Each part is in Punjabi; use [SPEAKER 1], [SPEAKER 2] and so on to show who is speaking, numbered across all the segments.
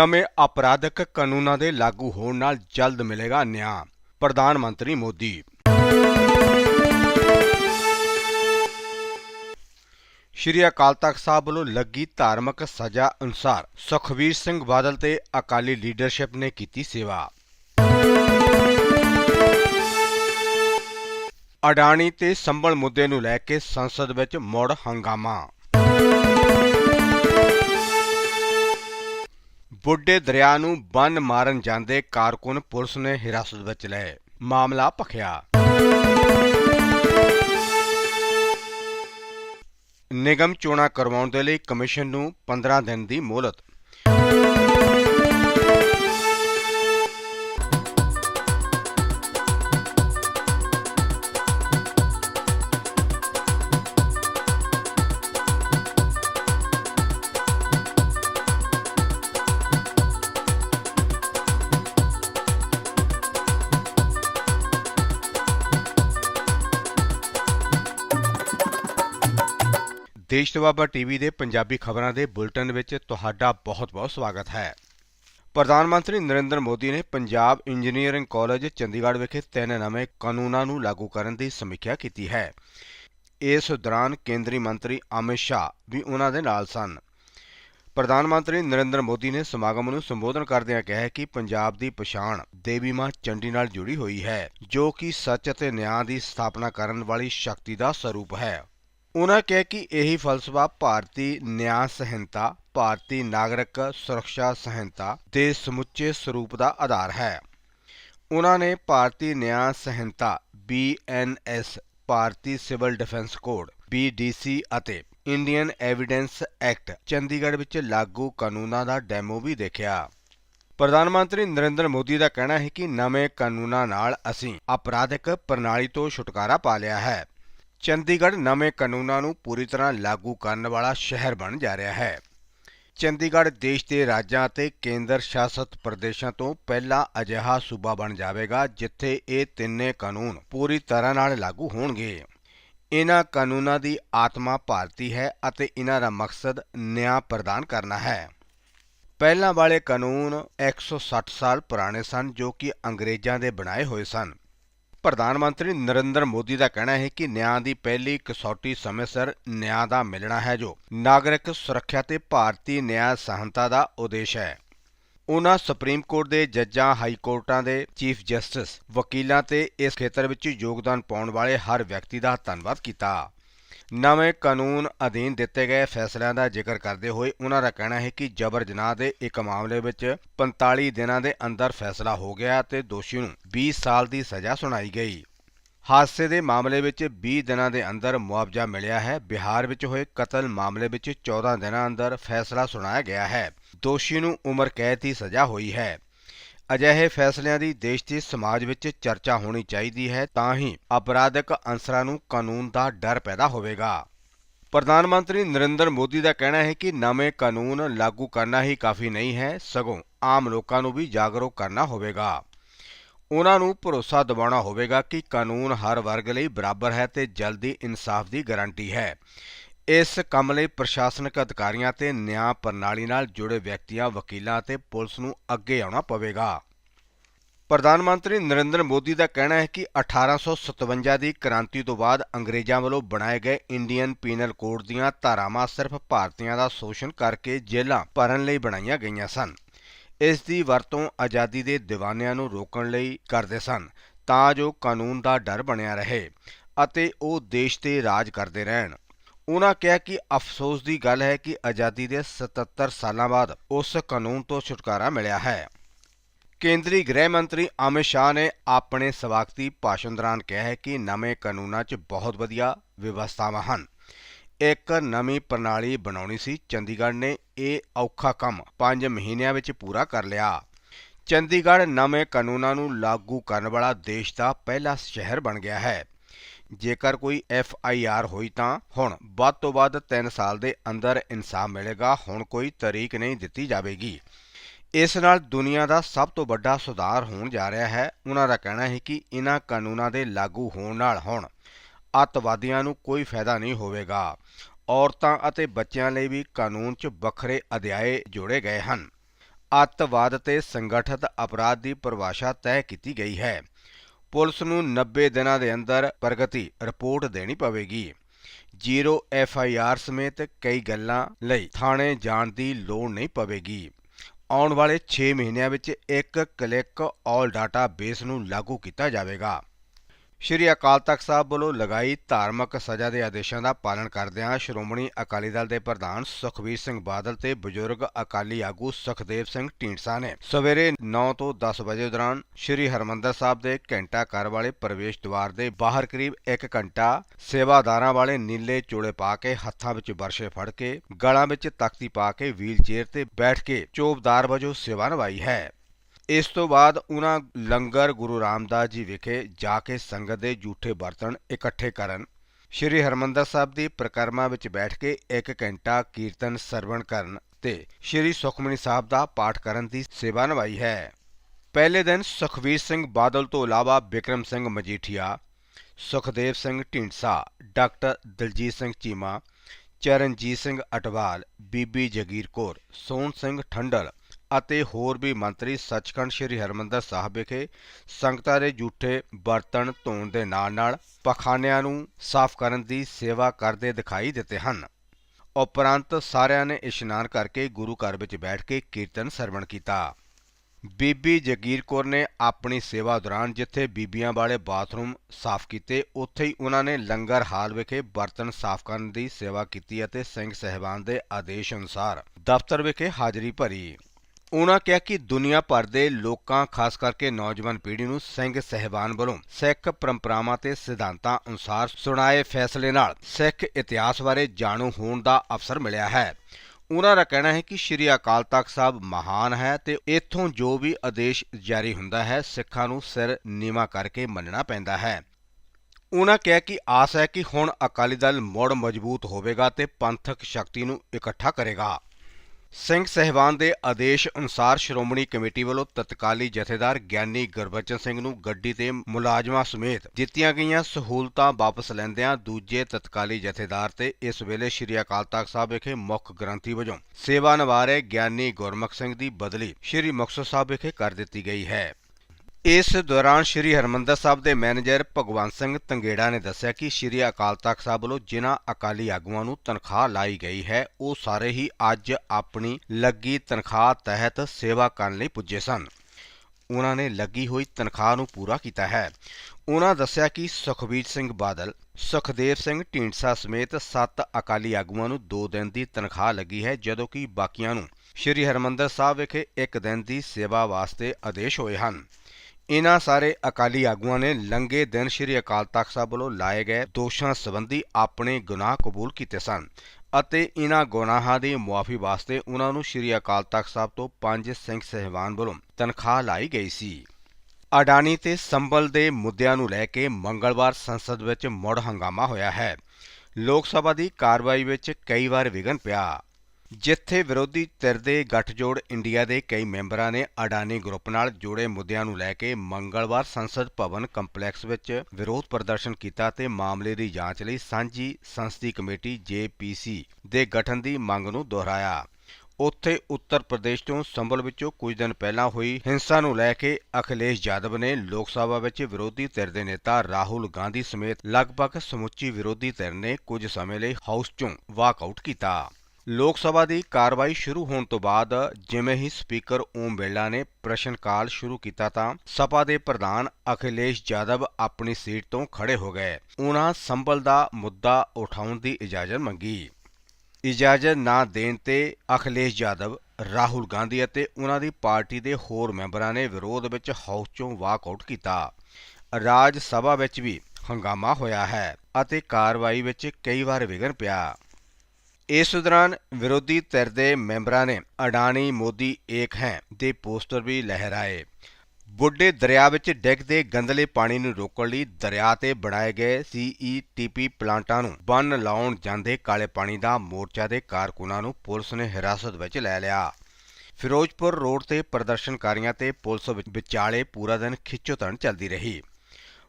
[SPEAKER 1] ਨਵੇਂ ਅਪਰਾਧਿਕ ਕਾਨੂੰਨਾਂ ਦੇ ਲਾਗੂ ਹੋਣ ਨਾਲ ਜਲਦ ਮਿਲੇਗਾ ਨਿਆਂ। ਪ੍ਰਧਾਨ ਮੰਤਰੀ ਮੋਦੀ। ਸ਼੍ਰੀ ਅਕਾਲ ਤਖਤ ਸਾਹਿਬ ਵੱਲੋਂ ਲੱਗੀ ਧਾਰਮਿਕ ਸਜ਼ਾ ਅਨੁਸਾਰ ਸੁਖਵੀਰ ਸਿੰਘ ਬਾਦਲ ਤੇ ਅਕਾਲੀ ਲੀਡਰਸ਼ਿਪ ਨੇ ਕੀਤੀ ਸੇਵਾ। ਅਡਾਣੀ ਤੇ ਸੰਭਲ ਮੁੱਦੇ ਨੂੰ ਲੈ ਕੇ ਸੰਸਦ ਵਿੱਚ ਮੁੜ ਹੰਗਾਮਾ। ਬੁੱਢੇ ਦਰਿਆ ਨੂੰ ਬੰਨ ਮਾਰਨ ਜਾਂਦੇ ਕਾਰਕੁਨ ਪੁਲਿਸ ਨੇ ਹਿਰਾਸਤ ਵਿੱਚ ਲਏ। ਮਾਮਲਾ ਭਖਿਆ। ਨਿਗਮ ਚੋਣਾਂ ਕਰਵਾਉਣ ਦੇ ਲਈ ਕਮਿਸ਼ਨ ਨੂੰ 15 ਦਿਨ ਦੀ ਮੋਹਲਤ। ਦੇਸ਼ ਦੁਆਬਾ ਟੀਵੀ ਦੇ ਪੰਜਾਬੀ ਖਬਰਾਂ ਦੇ ਬੁਲਟਨ ਵਿੱਚ ਤੁਹਾਡਾ ਬਹੁਤ-ਬਹੁਤ ਸਵਾਗਤ ਹੈ। ਪ੍ਰਧਾਨ ਮੰਤਰੀ ਨਰਿੰਦਰ ਮੋਦੀ ਨੇ ਪੰਜਾਬ ਇੰਜੀਨੀਅਰਿੰਗ ਕਾਲਜ ਚੰਡੀਗੜ੍ਹ ਵਿਖੇ ਤਿੰਨ ਨਵੇਂ ਕਾਨੂੰਨਾਂ ਨੂੰ ਲਾਗੂ ਕਰਨ ਦੀ ਸਮੀਖਿਆ ਕੀਤੀ ਹੈ। ਇਸ ਦੌਰਾਨ ਕੇਂਦਰੀ ਮੰਤਰੀ ਅਮਿਤ ਸ਼ਾਹ ਵੀ ਉਹਨਾਂ ਦੇ ਨਾਲ ਸਨ। ਪ੍ਰਧਾਨ ਮੰਤਰੀ ਨਰਿੰਦਰ ਮੋਦੀ ਨੇ ਸਮਾਗਮ ਨੂੰ ਸੰਬੋਧਨ ਕਰਦਿਆਂ ਕਿਹਾ ਕਿ ਪੰਜਾਬ ਦੀ ਪਛਾਣ ਦੇਵੀ ਮਾਂ ਚੰਡੀ ਨਾਲ ਜੁੜੀ ਹੋਈ ਹੈ, ਜੋ ਕਿ ਸੱਚ ਅਤੇ ਨਿਆਂ ਦੀ ਸਥਾਪਨਾ ਕਰਨ ਵਾਲੀ ਸ਼ਕਤੀ ਦਾ ਸਰੂਪ ਹੈ। ਉਨ੍ਹਾਂ ਕਿਹਾ ਕਿ ਇਹੀ ਫਲਸਫਾ ਭਾਰਤੀ ਨਿਆਂ ਸੰਹਿਤਾ, ਭਾਰਤੀ ਨਾਗਰਿਕ ਸੁਰੱਖਿਆ ਸੰਹਿਤਾ ਦੇ ਸਮੁੱਚੇ ਸਰੂਪ ਦਾ ਆਧਾਰ ਹੈ। ਉਨ੍ਹਾਂ ਨੇ Bharatiya Nyaya Sanhita BNS Bharatiya civil defence code BDC ਅਤੇ ਇੰਡੀਅਨ ਐਵੀਡੈਂਸ ਐਕਟ ਚੰਡੀਗੜ੍ਹ ਵਿੱਚ ਲਾਗੂ ਕਾਨੂੰਨਾਂ ਦਾ ਡੈਮੋ ਵੀ ਦੇਖਿਆ। ਪ੍ਰਧਾਨ ਮੰਤਰੀ ਨਰਿੰਦਰ ਮੋਦੀ ਦਾ ਕਹਿਣਾ ਹੈ ਕਿ ਨਵੇਂ ਕਾਨੂੰਨਾਂ ਨਾਲ ਅਸੀਂ ਅਪਰਾਧਿਕ ਪ੍ਰਣਾਲੀ ਤੋਂ ਛੁਟਕਾਰਾ ਪਾ ਲਿਆ ਹੈ। ਚੰਡੀਗੜ੍ਹ ਨਵੇਂ ਕਾਨੂੰਨਾਂ ਨੂੰ ਪੂਰੀ ਤਰ੍ਹਾਂ ਲਾਗੂ ਕਰਨ ਵਾਲਾ ਸ਼ਹਿਰ ਬਣ ਜਾ ਰਿਹਾ ਹੈ। ਚੰਡੀਗੜ੍ਹ ਦੇਸ਼ ਦੇ ਰਾਜਾਂ ਅਤੇ ਕੇਂਦਰ ਸ਼ਾਸਤ ਪ੍ਰਦੇਸ਼ਾਂ ਤੋਂ ਪਹਿਲਾ ਅਜਿਹਾ ਸੂਬਾ ਬਣ ਜਾਵੇਗਾ, ਜਿੱਥੇ ਇਹ ਤਿੰਨੇ ਕਾਨੂੰਨ ਪੂਰੀ ਤਰ੍ਹਾਂ ਨਾਲ ਲਾਗੂ ਹੋਣਗੇ। ਇਹਨਾਂ ਕਾਨੂੰਨਾਂ ਦੀ ਆਤਮਾ ਭਾਰਤੀ ਹੈ ਅਤੇ ਇਹਨਾਂ ਦਾ ਮਕਸਦ ਨਿਆਂ ਪ੍ਰਦਾਨ ਕਰਨਾ ਹੈ। ਪਹਿਲਾਂ ਵਾਲੇ ਕਾਨੂੰਨ 160 ਸਾਲ ਪੁਰਾਣੇ ਸਨ, ਜੋ ਕਿ ਅੰਗਰੇਜ਼ਾਂ ਦੇ ਬਣਾਏ ਹੋਏ ਸਨ। ਪ੍ਰਧਾਨ ਮੰਤਰੀ ਨਰਿੰਦਰ ਮੋਦੀ ਦਾ ਕਹਿਣਾ ਹੈ ਕਿ ਨਿਆਂ ਦੀ ਪਹਿਲੀ ਕਸੌਟੀ ਸਮੇਂ ਸਿਰ ਨਿਆਂ ਦਾ ਮਿਲਣਾ ਹੈ ਜੋ ਨਾਗਰਿਕ ਸੁਰੱਖਿਆ ਤੇ ਭਾਰਤੀ ਨਿਆਂ ਸਹਨਤਾ ਦਾ ਉਦੇਸ਼ ਹੈ। ਉਹਨਾਂ ਸੁਪਰੀਮ ਕੋਰਟ ਦੇ ਜੱਜਾਂ ਹਾਈ ਕੋਰਟਾਂ ਦੇ ਚੀਫ ਜਸਟਿਸ, ਵਕੀਲਾਂ ਤੇ ਇਸ ਖੇਤਰ ਵਿੱਚ ਯੋਗਦਾਨ ਪਾਉਣ ਵਾਲੇ ਹਰ ਵਿਅਕਤੀ ਦਾ ਧੰਨਵਾਦ ਕੀਤਾ। ਨਵੇਂ ਕਾਨੂੰਨ ਅਧੀਨ ਦਿੱਤੇ ਗਏ ਫੈਸਲਿਆਂ ਦਾ ਜ਼ਿਕਰ ਕਰਦੇ ਹੋਏ ਉਹਨਾਂ ਦਾ ਕਹਿਣਾ ਹੈ ਕਿ ਜਬਰ ਜਨਾਹ ਦੇ ਇੱਕ ਮਾਮਲੇ ਵਿੱਚ 45 ਦਿਨਾਂ ਦੇ ਅੰਦਰ ਫੈਸਲਾ ਹੋ ਗਿਆ ਤੇ ਦੋਸ਼ੀ ਨੂੰ 20 ਸਾਲ ਦੀ ਸਜ਼ਾ ਸੁਣਾਈ ਗਈ। ਹਾਦਸੇ ਦੇ ਮਾਮਲੇ ਵਿੱਚ 20 ਦਿਨਾਂ ਦੇ ਅੰਦਰ ਮੁਆਵਜ਼ਾ ਮਿਲਿਆ ਹੈ। ਬਿਹਾਰ ਵਿੱਚ ਹੋਏ ਕਤਲ ਮਾਮਲੇ ਵਿੱਚ 14 ਦਿਨਾਂ ਅੰਦਰ ਫੈਸਲਾ ਸੁਣਾਇਆ ਗਿਆ ਹੈ। ਦੋਸ਼ੀ ਨੂੰ ਉਮਰ ਕੈਦ ਦੀ ਸਜ਼ਾ ਹੋਈ ਹੈ। ਅਜਿਹੇ ਫੈਸਲਿਆਂ ਦੀ ਦੇਸ਼ ਦੇ ਸਮਾਜ ਵਿੱਚ ਚਰਚਾ ਹੋਣੀ ਚਾਹੀਦੀ ਹੈ ਤਾਂ ਹੀ ਅਪਰਾਧਿਕ ਅੰਸਰਾਂ ਨੂੰ ਕਾਨੂੰਨ ਦਾ ਡਰ ਪੈਦਾ ਹੋਵੇਗਾ। ਪ੍ਰਧਾਨ ਮੰਤਰੀ ਨਰਿੰਦਰ ਮੋਦੀ ਦਾ ਕਹਿਣਾ ਹੈ ਕਿ ਨਵੇਂ ਕਾਨੂੰਨ ਲਾਗੂ ਕਰਨਾ ਹੀ ਕਾਫੀ ਨਹੀਂ ਹੈ, ਸਗੋਂ ਆਮ ਲੋਕਾਂ ਨੂੰ ਵੀ ਜਾਗਰੂਕ ਕਰਨਾ ਹੋਵੇਗਾ। ਉਹਨਾਂ ਨੂੰ ਭਰੋਸਾ ਦਿਵਾਉਣਾ ਹੋਵੇਗਾ ਕਿ ਕਾਨੂੰਨ ਹਰ ਵਰਗ ਲਈ ਬਰਾਬਰ ਹੈ ਤੇ ਜਲਦੀ ਇਨਸਾਫ ਦੀ ਗਾਰੰਟੀ ਹੈ। ਇਸ ਕੰਮ ਲਈ ਪ੍ਰਸ਼ਾਸਨਿਕ ਅਧਿਕਾਰੀਆਂ ਤੇ ਨਿਆਂ ਪ੍ਰਣਾਲੀ ਨਾਲ ਜੁੜੇ ਵਿਅਕਤੀਆਂ, ਵਕੀਲਾਂ ਅਤੇ ਪੁਲਿਸ ਨੂੰ ਅੱਗੇ ਆਉਣਾ ਪਵੇਗਾ। ਪ੍ਰਧਾਨ ਮੰਤਰੀ ਨਰਿੰਦਰ ਮੋਦੀ ਦਾ ਕਹਿਣਾ ਹੈ ਕਿ 1857 ਦੀ ਕ੍ਰਾਂਤੀ ਤੋਂ ਬਾਅਦ ਅੰਗਰੇਜ਼ਾਂ ਵੱਲੋਂ ਬਣਾਏ ਗਏ ਇੰਡੀਅਨ ਪੀਨਲ ਕੋਡ ਦੀਆਂ ਧਾਰਾਵਾਂ ਸਿਰਫ ਭਾਰਤੀਆਂ ਦਾ ਸ਼ੋਸ਼ਣ ਕਰਕੇ ਜੇਲ੍ਹਾਂ ਭਰਨ ਲਈ ਬਣਾਈਆਂ ਗਈਆਂ ਸਨ। ਇਸ ਦੀ ਵਰਤੋਂ ਆਜ਼ਾਦੀ ਦੇ دیਵਾਨਿਆਂ ਨੂੰ ਰੋਕਣ ਲਈ ਕਰਦੇ ਸਨ, ਤਾਂ ਜੋ ਕਾਨੂੰਨ ਦਾ ਡਰ ਬਣਿਆ ਰਹੇ ਅਤੇ ਉਹ ਦੇਸ਼ ਤੇ ਰਾਜ ਕਰਦੇ ਰਹਿਣ। ਉਹਨਾਂ ਕਿਹਾ ਕਿ ਅਫਸੋਸ ਦੀ ਗੱਲ ਹੈ ਕਿ ਆਜ਼ਾਦੀ ਦੇ 77 ਸਾਲਾਂ ਬਾਅਦ ਉਸ ਕਾਨੂੰਨ ਤੋਂ ਛੁਟਕਾਰਾ ਮਿਲਿਆ ਹੈ। ਕੇਂਦਰੀ ਗ੍ਰਹਿ ਮੰਤਰੀ ਅਮਿਤ ਸ਼ਾਹ ਨੇ ਆਪਣੇ ਸਵਾਗਤੀ ਭਾਸ਼ਣ ਦੌਰਾਨ ਕਿਹਾ ਹੈ ਕਿ ਨਵੇਂ ਕਾਨੂੰਨਾਂ 'ਚ ਬਹੁਤ ਵਧੀਆ ਵਿਵਸਥਾਵਾਂ ਹਨ। ਇੱਕ ਨਵੀਂ ਪ੍ਰਣਾਲੀ ਬਣਾਉਣੀ ਸੀ। ਚੰਡੀਗੜ੍ਹ ਨੇ ਇਹ ਔਖਾ ਕੰਮ 5 ਮਹੀਨਿਆਂ ਵਿੱਚ ਪੂਰਾ ਕਰ ਲਿਆ। ਚੰਡੀਗੜ੍ਹ ਨਵੇਂ ਕਾਨੂੰਨਾਂ ਨੂੰ ਲਾਗੂ ਕਰਨ ਵਾਲਾ ਦੇਸ਼ ਦਾ ਪਹਿਲਾ ਸ਼ਹਿਰ ਬਣ ਗਿਆ ਹੈ। ਜੇਕਰ ਕੋਈ ਐਫ ਆਈ ਆਰ ਹੋਈ ਤਾਂ ਹੁਣ ਵੱਧ ਤੋਂ ਵੱਧ 3 ਸਾਲ ਦੇ ਅੰਦਰ ਇਨਸਾਫ ਮਿਲੇਗਾ, ਹੁਣ ਕੋਈ ਤਰੀਕ ਨਹੀਂ ਦਿੱਤੀ ਜਾਵੇਗੀ। ਇਸ ਨਾਲ ਦੁਨੀਆ ਦਾ ਸਭ ਤੋਂ ਵੱਡਾ ਸੁਧਾਰ ਹੋਣ ਜਾ ਰਿਹਾ ਹੈ। ਉਹਨਾਂ ਦਾ ਕਹਿਣਾ ਹੈ ਕਿ ਇਹਨਾਂ ਕਾਨੂੰਨਾਂ ਦੇ ਲਾਗੂ ਹੋਣ ਨਾਲ ਹੁਣ ਅੱਤਵਾਦੀਆਂ ਨੂੰ ਕੋਈ ਫਾਇਦਾ ਨਹੀਂ ਹੋਵੇਗਾ। ਔਰਤਾਂ ਅਤੇ ਬੱਚਿਆਂ ਲਈ ਵੀ ਕਾਨੂੰਨ 'ਚ ਵੱਖਰੇ ਅਧਿਆਏ ਜੋੜੇ ਗਏ ਹਨ। ਅੱਤਵਾਦ ਤੇ ਸੰਗਠਿਤ ਅਪਰਾਧ ਦੀ ਪਰਿਭਾਸ਼ਾ ਤੈਅ ਕੀਤੀ ਗਈ ਹੈ। ਪੁਲਿਸ ਨੂੰ 90 ਦਿਨਾਂ ਦੇ ਅੰਦਰ ਪ੍ਰਗਤੀ ਰਿਪੋਰਟ ਦੇਣੀ ਪਵੇਗੀ। ਜ਼ੀਰੋ ਐਫ ਆਈ ਆਰ ਸਮੇਤ ਕਈ ਗੱਲਾਂ ਲਈ ਥਾਣੇ ਜਾਣ ਦੀ ਲੋੜ ਨਹੀਂ ਪਵੇਗੀ। ਆਉਣ ਵਾਲੇ 6 ਮਹੀਨਿਆਂ ਵਿੱਚ ਇੱਕ ਕਲਿੱਕ ਆਲ ਡਾਟਾ ਬੇਸ ਨੂੰ ਲਾਗੂ ਕੀਤਾ ਜਾਵੇਗਾ। ਸ਼੍ਰੀ ਅਕਾਲ ਤਖਤ ਸਾਹਿਬ ਵੱਲੋਂ ਲਗਾਈ ਧਾਰਮਿਕ ਸਜ਼ਾ ਦੇ ਆਦੇਸ਼ਾਂ ਦਾ ਪਾਲਣ ਕਰਦਿਆਂ ਸ਼੍ਰੋਮਣੀ ਅਕਾਲੀ ਦਲ ਦੇ ਪ੍ਰਧਾਨ ਸੁਖਬੀਰ ਸਿੰਘ ਬਾਦਲ ਤੇ ਬਜ਼ੁਰਗ ਅਕਾਲੀ ਆਗੂ ਸੁਖਦੇਵ ਸਿੰਘ ਢੀਂਡਸਾ ਨੇ ਸਵੇਰੇ 9 ਤੋਂ 10 ਵਜੇ ਦੌਰਾਨ ਸ਼੍ਰੀ ਹਰਮੰਦਰ ਸਾਹਿਬ ਦੇ ਘੰਟਾ ਘਰ ਵਾਲੇ ਪ੍ਰਵੇਸ਼ ਦੁਆਰ ਦੇ ਬਾਹਰ ਕਰੀਬ 1 ਘੰਟਾ ਸੇਵਾਦਾਰਾਂ ਵਾਲੇ ਨੀਲੇ ਚੋਲੇ ਪਾ ਕੇ ਹੱਥਾਂ ਵਿੱਚ ਵਰਸ਼ੇ ਫੜ ਕੇ ਗਲਾਂ ਵਿੱਚ ਤਖਤੀ ਪਾ ਕੇ ਵੀਲ ਚੇਅਰ ਤੇ ਬੈਠ ਕੇ ਚੋਬਦਾਰ ਵਜੋਂ ਸੇਵਾ ਨਿਭਾਈ ਹੈ। ਇਸ ਤੋਂ ਬਾਅਦ ਉਹਨਾਂ ਲੰਗਰ ਗੁਰੂ ਰਾਮਦਾਸ ਜੀ ਵਿਖੇ ਜਾ ਕੇ ਸੰਗਤ ਦੇ ਝੂਠੇ ਬਰਤਨ ਇਕੱਠੇ ਕਰਨ। ਸ਼੍ਰੀ ਹਰਮੰਦਰ ਸਾਹਿਬ ਦੀ ਪ੍ਰਕਰਮਾ ਵਿੱਚ ਬੈਠ ਕੇ 1 ਘੰਟਾ ਕੀਰਤਨ ਸਰਵਣ ਕਰਨ ਤੇ ਸ਼੍ਰੀ ਸੁਖਮਨੀ ਸਾਹਿਬ ਦਾ ਪਾਠ ਕਰਨ ਦੀ ਸੇਵਾ ਨਿਭਾਈ ਹੈ। ਪਹਿਲੇ ਦਿਨ ਸੁਖਵੀਰ ਸਿੰਘ ਬਾਦਲ ਤੋਂ ਇਲਾਵਾ ਬਿਕਰਮ ਸਿੰਘ ਮਜੀਠੀਆ, ਸੁਖਦੇਵ ਸਿੰਘ ਢੀਂਡਸਾ, ਡਾਕਟਰ ਦਲਜੀਤ ਸਿੰਘ ਚੀਮਾ, ਚਰਨਜੀਤ ਸਿੰਘ ਅਟਵਾਲ, ਬੀਬੀ ਜਗੀਰ ਕੌਰ, ਸੋਹਣ ਸਿੰਘ ਠੰਡਲ ਅਤੇ ਹੋਰ ਵੀ ਮੰਤਰੀ ਸੱਚਖੰਡ ਸ੍ਰੀ ਹਰਮੰਦਰ ਸਾਹਿਬ ਵਿਖੇ ਸੰਗਤਾਂ ਦੇ ਝੂਠੇ ਬਰਤਨ ਧੋਣ ਦੇ ਨਾਲ-ਨਾਲ ਪਖਾਨਿਆਂ ਨੂੰ ਸਾਫ਼ ਕਰਨ ਦੀ ਸੇਵਾ ਕਰਦੇ ਦਿਖਾਈ ਦਿੱਤੇ ਹਨ। ਉਪਰੰਤ ਸਾਰਿਆਂ ਨੇ ਇਸ਼ਨਾਨ ਕਰਕੇ ਗੁਰੂ ਘਰ ਵਿੱਚ ਬੈਠ ਕੇ ਕੀਰਤਨ ਸਰਵਣ ਕੀਤਾ। ਬੀਬੀ ਜਗੀਰ ਕੌਰ ਨੇ ਆਪਣੀ ਸੇਵਾ ਦੌਰਾਨ ਜਿੱਥੇ ਬੀਬੀਆਂ ਵਾਲੇ ਬਾਥਰੂਮ ਸਾਫ਼ ਕੀਤੇ, ਉੱਥੇ ਹੀ ਉਹਨਾਂ ਨੇ ਲੰਗਰ ਹਾਲ ਵਿਖੇ ਬਰਤਨ ਸਾਫ਼ ਕਰਨ ਦੀ ਸੇਵਾ ਕੀਤੀ ਅਤੇ ਸਿੰਘ ਸਹਿਬਾਨ ਦੇ ਆਦੇਸ਼ ਅਨੁਸਾਰ ਦਫ਼ਤਰ ਵਿਖੇ ਹਾਜ਼ਰੀ ਭਰੀ। ਉਹਨਾਂ ਕਿਹਾ ਕਿ ਦੁਨੀਆ ਭਰ ਦੇ ਲੋਕਾਂ, ਖਾਸ ਕਰਕੇ ਨੌਜਵਾਨ ਪੀੜ੍ਹੀ ਨੂੰ ਸਿੰਘ ਸਹਿਬਾਨ ਵੱਲੋਂ ਸਿੱਖ ਪਰੰਪਰਾਵਾਂ ਤੇ ਸਿਧਾਂਤਾਂ ਅਨੁਸਾਰ ਸੁਣਾਏ ਫੈਸਲੇ ਨਾਲ ਸਿੱਖ ਇਤਿਹਾਸ ਬਾਰੇ ਜਾਣੂ ਹੋਣ ਦਾ ਅਵਸਰ ਮਿਲਿਆ ਹੈ। ਉਹਨਾਂ ਦਾ ਕਹਿਣਾ ਹੈ ਕਿ ਸ਼੍ਰੀ ਅਕਾਲ ਤਖਤ ਸਾਹਿਬ ਮਹਾਨ ਹੈ ਤੇ ਇੱਥੋਂ ਜੋ ਵੀ ਆਦੇਸ਼ ਜਾਰੀ ਹੁੰਦਾ ਹੈ, ਸਿੱਖਾਂ ਨੂੰ ਸਿਰ ਨੀਵਾ ਕਰਕੇ ਮੰਨਣਾ ਪੈਂਦਾ ਹੈ। ਉਹਨਾਂ ਕਿਹਾ ਕਿ ਆਸ ਹੈ ਕਿ ਹੁਣ ਅਕਾਲੀ ਦਲ ਮੁੜ ਮਜ਼ਬੂਤ ਹੋਵੇਗਾ ਤੇ ਪੰਥਕ ਸ਼ਕਤੀ ਨੂੰ ਇਕੱਠਾ ਕਰੇਗਾ। ਸਿੰਘ ਸਹਿਬਾਨ ਦੇ ਆਦੇਸ਼ ਅਨੁਸਾਰ ਸ਼੍ਰੋਮਣੀ ਕਮੇਟੀ ਵੱਲੋਂ ਤਤਕਾਲੀ ਜਥੇਦਾਰ ਗਿਆਨੀ ਗੁਰਬਚਨ ਸਿੰਘ ਨੂੰ ਗੱਡੀ ਤੇ ਮੁਲਾਜ਼ਮਾਂ ਸਮੇਤ ਦਿੱਤੀਆਂ ਗਈਆਂ ਸਹੂਲਤਾਂ ਵਾਪਸ ਲੈਂਦਿਆਂ ਦੂਜੇ ਤਤਕਾਲੀ ਜਥੇਦਾਰ ਤੇ ਇਸ ਵੇਲੇ ਸ਼੍ਰੀ ਅਕਾਲ ਤਖਤ ਸਾਹਿਬ ਵਿਖੇ ਮੁੱਖ ਗ੍ਰੰਥੀ ਵਜੋਂ ਸੇਵਾ ਨਿਭਾ ਰਹੇ ਗਿਆਨੀ ਗੁਰਮੁਖ ਸਿੰਘ ਦੀ ਬਦਲੀ ਸ਼੍ਰੀ ਮੁਕਤਸਰ ਸਾਹਿਬ ਵਿਖੇ ਕਰ ਦਿੱਤੀ ਗਈ ਹੈ। ਇਸ ਦੌਰਾਨ ਸ਼੍ਰੀ ਹਰਮੰਦਰ ਸਾਹਿਬ ਦੇ ਮੈਨੇਜਰ ਭਗਵੰਤ ਸਿੰਘ ਤੰਗੇੜਾ ਨੇ ਦੱਸਿਆ ਕਿ ਸ਼੍ਰੀ ਅਕਾਲ ਤਖਤ ਸਾਹਿਬ ਵੱਲੋਂ ਜਿਨ੍ਹਾਂ ਅਕਾਲੀ ਆਗੂਆਂ ਨੂੰ ਤਨਖਾਹ ਲਾਈ ਗਈ ਹੈ, ਉਹ ਸਾਰੇ ਹੀ ਅੱਜ ਆਪਣੀ ਲੱਗੀ ਤਨਖਾਹ ਤਹਿਤ ਸੇਵਾ ਕਰਨ ਲਈ ਪੁੱਜੇ ਸਨ। ਉਹਨਾਂ ਨੇ ਲੱਗੀ ਹੋਈ ਤਨਖਾਹ ਨੂੰ ਪੂਰਾ ਕੀਤਾ ਹੈ। ਉਹਨਾਂ ਦੱਸਿਆ ਕਿ ਸੁਖਬੀਰ ਸਿੰਘ ਬਾਦਲ, ਸੁਖਦੇਵ ਸਿੰਘ ਢੀਂਡਸਾ ਸਮੇਤ 7 ਅਕਾਲੀ ਆਗੂਆਂ ਨੂੰ 2 ਦਿਨ ਦੀ ਤਨਖਾਹ ਲੱਗੀ ਹੈ, ਜਦੋਂ ਕਿ ਬਾਕੀਆਂ ਨੂੰ ਸ਼੍ਰੀ ਹਰਮੰਦਰ ਸਾਹਿਬ ਵਿਖੇ 1 ਦਿਨ ਦੀ ਸੇਵਾ ਵਾਸਤੇ ਆਦੇਸ਼ ਹੋਏ ਹਨ। ਇਹਨਾਂ ਸਾਰੇ ਅਕਾਲੀ ਆਗੂਆਂ ਨੇ ਲੰਗੇ ਦਿਨ ਸ਼੍ਰੀ ਅਕਾਲ ਤਖਤ ਸਾਹਿਬ ਵੱਲੋਂ ਲਾਏ ਗਏ ਦੋਸ਼ਾਂ ਸੰਬੰਧੀ ਆਪਣੇ ਗੁਨਾਹ ਕਬੂਲ ਕੀਤੇ ਸਨ ਅਤੇ ਇਹਨਾਂ ਗੁਨਾਹਾਂ ਦੀ ਮੁਆਫੀ ਵਾਸਤੇ ਉਹਨਾਂ ਨੂੰ ਸ਼੍ਰੀ ਅਕਾਲ ਤਖਤ ਸਾਹਿਬ ਤੋਂ ਪੰਜ ਸਿੰਘ ਸਹਿਬਾਨ ਵੱਲੋਂ ਤਨਖਾਹ ਲਾਈ ਗਈ ਸੀ। ਅਡਾਨੀ ਤੇ ਸੰਬਲ ਦੇ ਮੁੱਦਿਆਂ ਨੂੰ ਲੈ ਕੇ ਮੰਗਲਵਾਰ ਸੰਸਦ ਵਿੱਚ ਮੁੜ ਹੰਗਾਮਾ ਹੋਇਆ ਹੈ। ਲੋਕ ਸਭਾ ਦੀ ਕਾਰਵਾਈ ਵਿੱਚ ਕਈ ਵਾਰ ਵਿਘਨ ਪਿਆ। ਜਿੱਥੇ ਵਿਰੋਧੀ ਧਿਰ ਦੇ ਗੱਠਜੋੜ ਇੰਡੀਆ ਦੇ ਕਈ ਮੈਂਬਰਾਂ ਨੇ ਅਡਾਨੀ ਗਰੁੱਪ ਨਾਲ ਜੁੜੇ ਮੁੱਦਿਆਂ ਨੂੰ ਲੈ ਕੇ ਮੰਗਲਵਾਰ ਸੰਸਦ ਭਵਨ ਕੰਪਲੈਕਸ ਵਿੱਚ ਵਿਰੋਧ ਪ੍ਰਦਰਸ਼ਨ ਕੀਤਾ ਤੇ ਮਾਮਲੇ ਦੀ ਜਾਂਚ ਲਈ ਸਾਂਝੀ ਸੰਸਦੀ ਕਮੇਟੀ ਜੇਪੀਸੀ ਦੇ ਗਠਨ ਦੀ ਮੰਗ ਨੂੰ ਦੁਹਰਾਇਆ। ਉੱਥੇ ਉੱਤਰ ਪ੍ਰਦੇਸ਼ ਤੋਂ ਸੰਭਲ ਵਿੱਚੋਂ ਕੁਝ ਦਿਨ ਪਹਿਲਾਂ ਹੋਈ ਹਿੰਸਾ ਨੂੰ ਲੈ ਕੇ ਅਖਿਲੇਸ਼ ਯਾਦਵ ਨੇ ਲੋਕ ਸਭਾ ਵਿੱਚ ਵਿਰੋਧੀ ਧਿਰ ਦੇ ਨੇਤਾ ਰਾਹੁਲ ਗਾਂਧੀ ਸਮੇਤ ਲਗਭਗ ਸਮੁੱਚੀ ਵਿਰੋਧੀ ਧਿਰ ਨੇ ਕੁਝ ਸਮੇਂ ਲਈ ਹਾਊਸ ਚੋਂ ਵਾਕਆਊਟ ਕੀਤਾ। ਲੋਕ ਸਭਾ ਦੀ ਕਾਰਵਾਈ ਸ਼ੁਰੂ ਹੋਣ ਤੋਂ ਬਾਅਦ ਜਿਵੇਂ ਹੀ ਸਪੀਕਰ ਓਮ ਬਿਰਲਾ ਨੇ ਪ੍ਰਸ਼ਨ ਕਾਲ ਸ਼ੁਰੂ ਕੀਤਾ ਤਾਂ ਸਪਾ ਦੇ ਪ੍ਰਧਾਨ ਅਖਿਲੇਸ਼ ਯਾਦਵ ਆਪਣੀ ਸੀਟ ਤੋਂ ਖੜੇ ਹੋ ਗਏ। ਉਹਨਾਂ ਸੰਭਲ ਦਾ ਮੁੱਦਾ ਉਠਾਉਣ ਦੀ ਇਜਾਜ਼ਤ ਮੰਗੀ। ਇਜਾਜ਼ਤ ਨਾ ਦੇਣ ਤੇ ਅਖਿਲੇਸ਼ ਯਾਦਵ ਰਾਹੁਲ ਗਾਂਧੀ ਅਤੇ ਉਹਨਾਂ ਦੀ ਪਾਰਟੀ ਦੇ ਹੋਰ ਮੈਂਬਰਾਂ ਨੇ ਵਿਰੋਧ ਵਿੱਚ ਹਾਊਸ ਚੋਂ ਵਾਕਆਊਟ ਕੀਤਾ। ਰਾਜ ਸਭਾ ਵਿੱਚ ਵੀ ਹੰਗਾਮਾ ਹੋਇਆ ਹੈ ਅਤੇ ਕਾਰਵਾਈ ਵਿੱਚ ਕਈ ਵਾਰ ਵਿਘਨ ਪਿਆ। ਇਸ ਦੌਰਾਨ ਵਿਰੋਧੀ ਧਿਰ ਦੇ ਮੈਂਬਰਾਂ ਨੇ ਅਡਾਨੀ ਮੋਦੀ ਏਕ ਹੈ ਦੇ ਪੋਸਟਰ ਵੀ ਲਹਿਰਾਏ। ਬੁੱਢੇ ਦਰਿਆ ਵਿੱਚ ਡਿੱਗਦੇ ਗੰਦਲੇ ਪਾਣੀ ਨੂੰ ਰੋਕਣ ਲਈ ਦਰਿਆ ਤੇ ਬਣਾਏ ਗਏ ਸੀਈਟੀਪੀ ਪਲਾਂਟਾਂ ਨੂੰ ਬੰਨ ਲਾਉਣ ਜਾਂਦੇ ਕਾਲੇ ਪਾਣੀ ਦਾ ਮੋਰਚਾ ਦੇ ਕਾਰਕੁਨਾਂ ਨੂੰ ਪੁਲਿਸ ਨੇ ਹਿਰਾਸਤ ਵਿੱਚ ਲੈ ਲਿਆ। ਫਿਰੋਜ਼ਪੁਰ ਰੋਡ ਤੇ ਪ੍ਰਦਰਸ਼ਨਕਾਰੀਆਂ ਤੇ ਪੁਲਿਸ ਵਿਚਾਲੇ ਪੂਰਾ ਦਿਨ ਖਿੱਚੋਤਣ ਚੱਲਦੀ ਰਹੀ।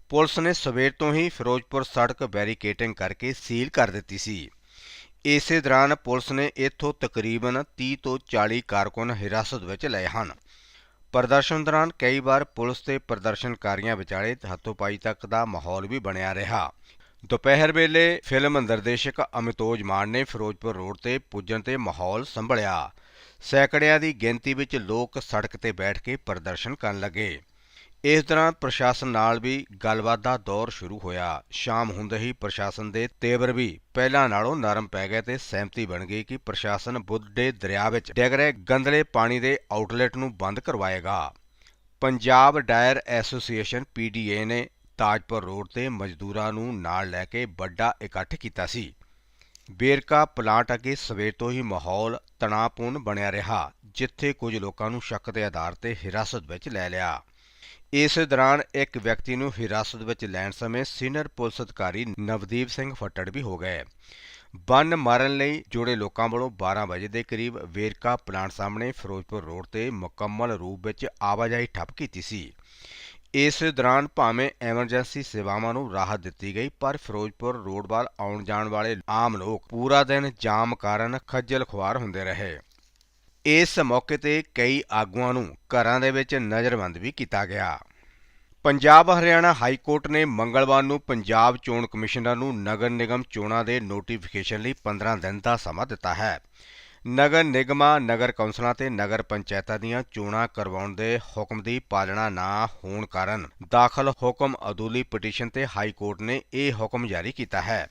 [SPEAKER 1] ਪੁਲਿਸ ਨੇ ਸਵੇਰ ਤੋਂ ਹੀ ਫਿਰੋਜ਼ਪੁਰ ਸੜਕ ਬੈਰੀਕੇਟਿੰਗ ਕਰਕੇ ਸੀਲ ਕਰ ਦਿੱਤੀ ਸੀ। ਇਸੇ ਦੌਰਾਨ ਪੁਲਿਸ ਨੇ ਇੱਥੋਂ ਤਕਰੀਬਨ 30 ਤੋਂ 40 ਕਾਰਕੁਨ ਹਿਰਾਸਤ ਵਿੱਚ ਲਏ ਹਨ। ਪ੍ਰਦਰਸ਼ਨ ਦੌਰਾਨ ਕਈ ਵਾਰ ਪੁਲਿਸ ਤੇ ਪ੍ਰਦਰਸ਼ਨਕਾਰੀਆਂ ਵਿਚਾਲੇ ਹੱਥੋਂਪਾਈ ਤੱਕ ਦਾ ਮਾਹੌਲ ਵੀ ਬਣਿਆ ਰਿਹਾ। ਦੁਪਹਿਰ ਵੇਲੇ ਫਿਲਮ ਨਿਰਦੇਸ਼ਕ ਅਮਿਤੋਜ ਮਾਨ ਨੇ ਫਿਰੋਜ਼ਪੁਰ ਰੋਡ ਤੇ ਪੁੱਜਣ ਤੇ ਮਾਹੌਲ ਸੰਭਲਿਆ। ਸੈਂਕੜਿਆਂ ਦੀ ਗਿਣਤੀ ਵਿੱਚ ਲੋਕ ਸੜਕ ਤੇ ਬੈਠ ਕੇ ਪ੍ਰਦਰਸ਼ਨ ਕਰਨ ਲੱਗੇ। ਇਸ ਦੌਰਾਨ ਪ੍ਰਸ਼ਾਸਨ ਨਾਲ ਵੀ ਗੱਲਬਾਤ ਦਾ ਦੌਰ ਸ਼ੁਰੂ ਹੋਇਆ। ਸ਼ਾਮ ਹੁੰਦੇ ਹੀ ਪ੍ਰਸ਼ਾਸਨ ਦੇ ਤੇਵਰ ਵੀ ਪਹਿਲਾਂ ਨਾਲੋਂ ਨਰਮ ਪੈ ਗਏ ਤੇ ਸਹਿਮਤੀ ਬਣ ਗਈ ਕਿ ਪ੍ਰਸ਼ਾਸਨ ਬੁੱਢੇ ਦਰਿਆ ਵਿੱਚ ਡਿੱਗ ਰਹੇ ਗੰਦਲੇ ਪਾਣੀ ਦੇ ਆਊਟਲੈਟ ਨੂੰ ਬੰਦ ਕਰਵਾਏਗਾ। ਪੰਜਾਬ ਡਾਇਰ ਐਸੋਸੀਏਸ਼ਨ ਪੀਡੀਏ ਨੇ ਤਾਜਪੁਰ ਰੋਡ ਤੇ ਮਜ਼ਦੂਰਾਂ ਨੂੰ ਨਾਲ ਲੈ ਕੇ ਵੱਡਾ ਇਕੱਠ ਕੀਤਾ ਸੀ। ਬੇਰਕਾ ਪਲਾਂਟ ਅੱਗੇ ਸਵੇਰ ਤੋਂ ਹੀ ਮਾਹੌਲ ਤਣਾਅਪੂਰਨ ਬਣਿਆ ਰਿਹਾ, ਜਿੱਥੇ ਕੁਝ ਲੋਕਾਂ ਨੂੰ ਸ਼ੱਕ ਦੇ ਆਧਾਰ ਤੇ ਹਿਰਾਸਤ ਵਿੱਚ ਲੈ ਲਿਆ। ਇਸ ਦੌਰਾਨ ਇੱਕ ਵਿਅਕਤੀ ਨੂੰ ਹਿਰਾਸਤ ਵਿੱਚ ਲੈਣ ਸਮੇਂ ਸੀਨੀਅਰ ਪੁਲਿਸ ਅਧਿਕਾਰੀ ਨਵਦੀਪ ਸਿੰਘ ਫੱਟੜ ਵੀ ਹੋ ਗਏ। ਬੰਨ ਮਾਰਨ ਲਈ ਜੁੜੇ ਲੋਕਾਂ ਵੱਲੋਂ 12 ਵਜੇ ਦੇ ਕਰੀਬ ਵੇਰਕਾ ਪਲਾਂਟ ਸਾਹਮਣੇ ਫਿਰੋਜ਼ਪੁਰ ਰੋਡ ਤੇ ਮੁਕੰਮਲ ਰੂਪ ਵਿੱਚ ਆਵਾਜਾਈ ਠੱਪ ਕੀਤੀ ਸੀ। ਇਸ ਦੌਰਾਨ ਭਾਵੇਂ ਐਮਰਜੈਂਸੀ ਸੇਵਾਵਾਂ ਨੂੰ ਰਾਹਤ ਦਿੱਤੀ ਗਈ, ਪਰ ਫਿਰੋਜ਼ਪੁਰ ਰੋਡ ਵੱਲ ਆਉਣ ਜਾਣ ਵਾਲੇ ਆਮ ਲੋਕ ਪੂਰਾ ਦਿਨ ਜਾਮ ਕਾਰਨ ਖੱਜਲ ਖੁਆਰ ਹੁੰਦੇ ਰਹੇ। ਇਸ ਮੌਕੇ ਤੇ ਕਈ ਆਗੂਆਂ ਨੂੰ ਘਰਾਂ ਦੇ ਵਿੱਚ ਨਜ਼ਰਬੰਦ ਵੀ ਕੀਤਾ ਗਿਆ। ਪੰਜਾਬ ਹਰਿਆਣਾ ਹਾਈ ਕੋਰਟ ਨੇ ਮੰਗਲਵਾਰ ਨੂੰ ਪੰਜਾਬ ਚੋਣ ਕਮਿਸ਼ਨਰ ਨੂੰ ਨਗਰ ਨਿਗਮ ਚੋਣਾਂ ਦੇ ਨੋਟੀਫਿਕੇਸ਼ਨ ਲਈ 15 ਦਿਨ ਦਾ ਸਮਾਂ ਦਿੱਤਾ ਹੈ। ਨਗਰ ਨਿਗਮਾਂ, ਨਗਰ ਕੌਂਸਲਾਂ ਤੇ ਨਗਰ ਪੰਚਾਇਤਾਂ ਦੀਆਂ ਚੋਣਾਂ ਕਰਵਾਉਣ ਦੇ ਹੁਕਮ ਦੀ ਪਾਲਣਾ ਨਾ ਹੋਣ ਕਾਰਨ ਦਾਖਲ ਹੁਕਮ ਅਦੂਲੀ ਪਟੀਸ਼ਨ ਤੇ ਹਾਈ ਕੋਰਟ ਨੇ ਇਹ ਹੁਕਮ ਜਾਰੀ ਕੀਤਾ ਹੈ।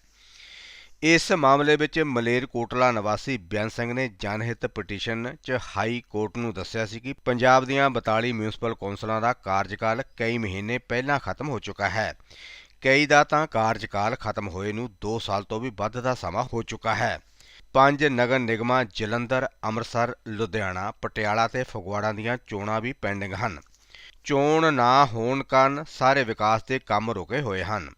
[SPEAKER 1] ਇਸ ਮਾਮਲੇ ਵਿੱਚ ਮਲੇਰਕੋਟਲਾ ਨਿਵਾਸੀ ਬਿਆਨ ਸਿੰਘ ਨੇ ਜਨਹਿਤ ਪਟੀਸ਼ਨ 'ਚ ਹਾਈ ਕੋਰਟ ਨੂੰ ਦੱਸਿਆ ਸੀ ਕਿ ਪੰਜਾਬ ਦੀਆਂ 42 ਮਿਊਨਿਸਪਲ ਕੌਂਸਲਾਂ ਦਾ ਕਾਰਜਕਾਲ ਕਈ ਮਹੀਨੇ ਪਹਿਲਾਂ ਖਤਮ ਹੋ ਚੁੱਕਾ ਹੈ। ਕਈ ਦਾ ਤਾਂ ਕਾਰਜਕਾਲ ਖਤਮ ਹੋਏ ਨੂੰ 2 ਸਾਲ ਤੋਂ ਵੀ ਵੱਧ ਦਾ ਸਮਾਂ ਹੋ ਚੁੱਕਾ ਹੈ। ਪੰਜ ਨਗਰ ਨਿਗਮਾਂ ਜਲੰਧਰ, ਅੰਮ੍ਰਿਤਸਰ, ਲੁਧਿਆਣਾ, ਪਟਿਆਲਾ ਤੇ ਫਗਵਾੜਾ ਦੀਆਂ ਚੋਣਾਂ ਵੀ ਪੈਂਡਿੰਗ ਹਨ। ਚੋਣ ਨਾ ਹੋਣ ਕਾਰਨ ਸਾਰੇ ਵਿਕਾਸ ਦੇ ਕੰਮ ਰੁਕੇ ਹੋਏ ਹਨ।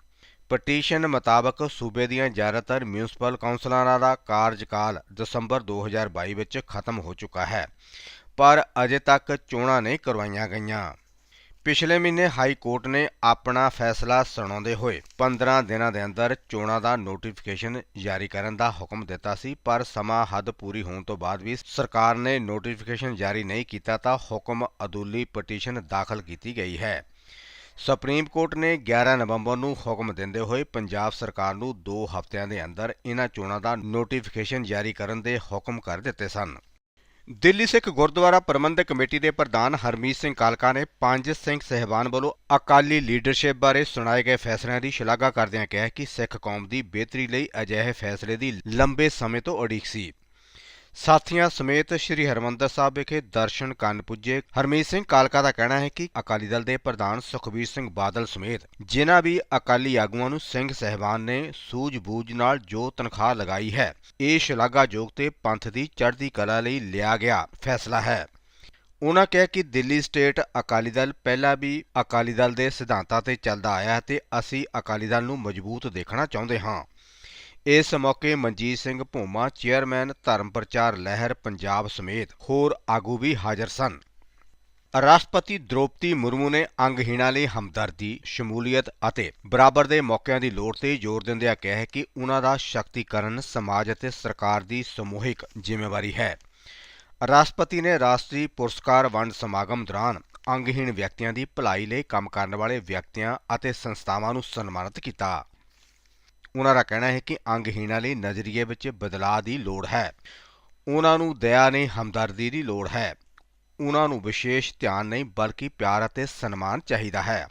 [SPEAKER 1] ਪਟੀਸ਼ਨ ਮੁਤਾਬਕ ਸੂਬੇ ਦੀਆਂ ਜ਼ਿਆਦਾਤਰ ਮਿਊਨਿਸਪਲ ਕੌਂਸਲਰਾਂ ਦਾ ਕਾਰਜਕਾਲ ਦਸੰਬਰ 2022 ਵਿੱਚ ਖਤਮ ਹੋ ਚੁੱਕਾ ਹੈ, ਪਰ ਅਜੇ ਤੱਕ ਚੋਣਾਂ ਨਹੀਂ ਕਰਵਾਈਆਂ ਗਈਆਂ। ਪਿਛਲੇ ਮਹੀਨੇ ਹਾਈ ਕੋਰਟ ਨੇ ਆਪਣਾ ਫੈਸਲਾ ਸੁਣਾਉਂਦੇ ਹੋਏ 15 ਦਿਨਾਂ ਦੇ ਅੰਦਰ ਚੋਣਾਂ ਦਾ ਨੋਟੀਫਿਕੇਸ਼ਨ ਜਾਰੀ ਕਰਨ ਦਾ ਹੁਕਮ ਦਿੱਤਾ ਸੀ, ਪਰ ਸਮਾਂ ਹੱਦ ਪੂਰੀ ਹੋਣ ਤੋਂ ਬਾਅਦ ਵੀ ਸਰਕਾਰ ਨੇ ਨੋਟੀਫਿਕੇਸ਼ਨ ਜਾਰੀ ਨਹੀਂ ਕੀਤਾ ਤਾਂ ਹੁਕਮ ਅਦੂਲੀ ਪਟੀਸ਼ਨ ਦਾਖਲ ਕੀਤੀ ਗਈ ਹੈ। ਸੁਪਰੀਮ ਕੋਰਟ ਨੇ 11 ਨਵੰਬਰ ਨੂੰ ਹੁਕਮ ਦਿੰਦੇ ਹੋਏ ਪੰਜਾਬ ਸਰਕਾਰ ਨੂੰ 2 ਹਫ਼ਤਿਆਂ ਦੇ ਅੰਦਰ ਇਹਨਾਂ ਚੋਣਾਂ ਦਾ ਨੋਟੀਫਿਕੇਸ਼ਨ ਜਾਰੀ ਕਰਨ ਦੇ ਹੁਕਮ ਕਰ ਦਿੱਤੇ ਸਨ। ਦਿੱਲੀ ਸਿੱਖ ਗੁਰਦੁਆਰਾ ਪ੍ਰਬੰਧਕ ਕਮੇਟੀ ਦੇ ਪ੍ਰਧਾਨ ਹਰਮੀਤ ਸਿੰਘ ਕਾਲਕਾ ਨੇ ਪੰਜ ਸਿੰਘ ਸਹਿਬਾਨ ਵੱਲੋਂ ਅਕਾਲੀ ਲੀਡਰਸ਼ਿਪ ਬਾਰੇ ਸੁਣਾਏ ਗਏ ਫੈਸਲਿਆਂ ਦੀ ਸ਼ਲਾਘਾ ਕਰਦਿਆਂ ਕਿਹਾ ਕਿ ਸਿੱਖ ਕੌਮ ਦੀ ਬਿਹਤਰੀ ਲਈ ਅਜਿਹੇ ਫੈਸਲੇ ਦੀ ਲੰਬੇ ਸਮੇਂ ਤੋਂ ਉਡੀਕ ਸੀ। ਸਾਥੀਆਂ ਸਮੇਤ ਸ੍ਰੀ ਹਰਮੰਦਰ ਸਾਹਿਬ ਵਿਖੇ ਦਰਸ਼ਨ ਕਰਨ ਪੁੱਜੇ। ਹਰਮੀਤ ਸਿੰਘ ਕਾਲਕਾ ਦਾ ਕਹਿਣਾ ਹੈ ਕਿ ਅਕਾਲੀ ਦਲ ਦੇ ਪ੍ਰਧਾਨ ਸੁਖਬੀਰ ਸਿੰਘ ਬਾਦਲ ਸਮੇਤ ਜਿਨ੍ਹਾਂ ਵੀ ਅਕਾਲੀ ਆਗੂਆਂ ਨੂੰ ਸਿੰਘ ਸਹਿਬਾਨ ਨੇ ਸੂਝ-ਬੂਝ ਨਾਲ ਜੋ ਤਨਖਾਹ ਲਗਾਈ ਹੈ, ਇਹ ਸ਼ਲਾਘਾਯੋਗ ਤੇ ਪੰਥ ਦੀ ਚੜ੍ਹਦੀ ਕਲਾ ਲਈ ਲਿਆ ਗਿਆ ਫੈਸਲਾ ਹੈ। ਉਨ੍ਹਾਂ ਕਿਹਾ ਕਿ ਦਿੱਲੀ ਸਟੇਟ ਅਕਾਲੀ ਦਲ ਪਹਿਲਾਂ ਵੀ ਅਕਾਲੀ ਦਲ ਦੇ ਸਿਧਾਂਤਾਂ ਤੇ ਚੱਲਦਾ ਆਇਆ ਹੈ ਤੇ ਅਸੀਂ ਅਕਾਲੀ ਦਲ ਨੂੰ ਮਜ਼ਬੂਤ ਦੇਖਣਾ ਚਾਹੁੰਦੇ ਹਾਂ। ਇਸ ਮੌਕੇ ਮਨਜੀਤ ਸਿੰਘ ਭੂਮਾ ਚੇਅਰਮੈਨ ਧਰਮ ਪ੍ਰਚਾਰ ਲਹਿਰ ਪੰਜਾਬ ਸਮੇਤ ਹੋਰ ਆਗੂ ਵੀ ਹਾਜ਼ਰ ਸਨ ਰਾਸ਼ਟਰਪਤੀ ਦ੍ਰੋਪਦੀ ਮੁਰਮੂ ਨੇ ਅੰਗਹੀਣਾਂ ਲਈ ਹਮਦਰਦੀ, ਸ਼ਮੂਲੀਅਤ ਅਤੇ ਬਰਾਬਰ ਦੇ ਮੌਕਿਆਂ ਦੀ ਲੋੜ ਤੇ ਜ਼ੋਰ ਦਿੰਦਿਆਂ ਕਿਹਾ ਹੈ ਕਿ ਉਨ੍ਹਾਂ ਦਾ ਸ਼ਕਤੀਕਰਨ ਸਮਾਜ ਅਤੇ ਸਰਕਾਰ ਦੀ ਸਮੂਹਿਕ ਜ਼ਿੰਮੇਵਾਰੀ ਹੈ। ਰਾਸ਼ਟਰਪਤੀ ਨੇ ਰਾਸ਼ਟਰੀ ਪੁਰਸਕਾਰ ਵੰਡ ਸਮਾਗਮ ਦੌਰਾਨ ਅੰਗਹੀਣ ਵਿਅਕਤੀਆਂ ਦੀ ਭਲਾਈ ਲਈ ਕੰਮ ਕਰਨ ਵਾਲੇ ਵਿਅਕਤੀਆਂ ਅਤੇ ਸੰਸਥਾਵਾਂ ਨੂੰ ਸਨਮਾਨਿਤ ਕੀਤਾ। ਉਹਨਾਂ ਦਾ ਕਹਿਣਾ ਹੈ ਕਿ ਅੰਗਹੀਣਾਂ ਲਈ ਨਜ਼ਰੀਏ ਵਿੱਚ ਬਦਲਾਅ ਦੀ ਲੋੜ ਹੈ। ਉਹਨਾਂ ਨੂੰ ਦਇਆ ਨਹੀਂ, ਹਮਦਰਦੀ ਦੀ ਲੋੜ ਹੈ। ਉਹਨਾਂ ਨੂੰ ਵਿਸ਼ੇਸ਼ ਧਿਆਨ ਨਹੀਂ, ਬਲਕਿ ਪਿਆਰ ਅਤੇ ਸਨਮਾਨ ਚਾਹੀਦਾ ਹੈ।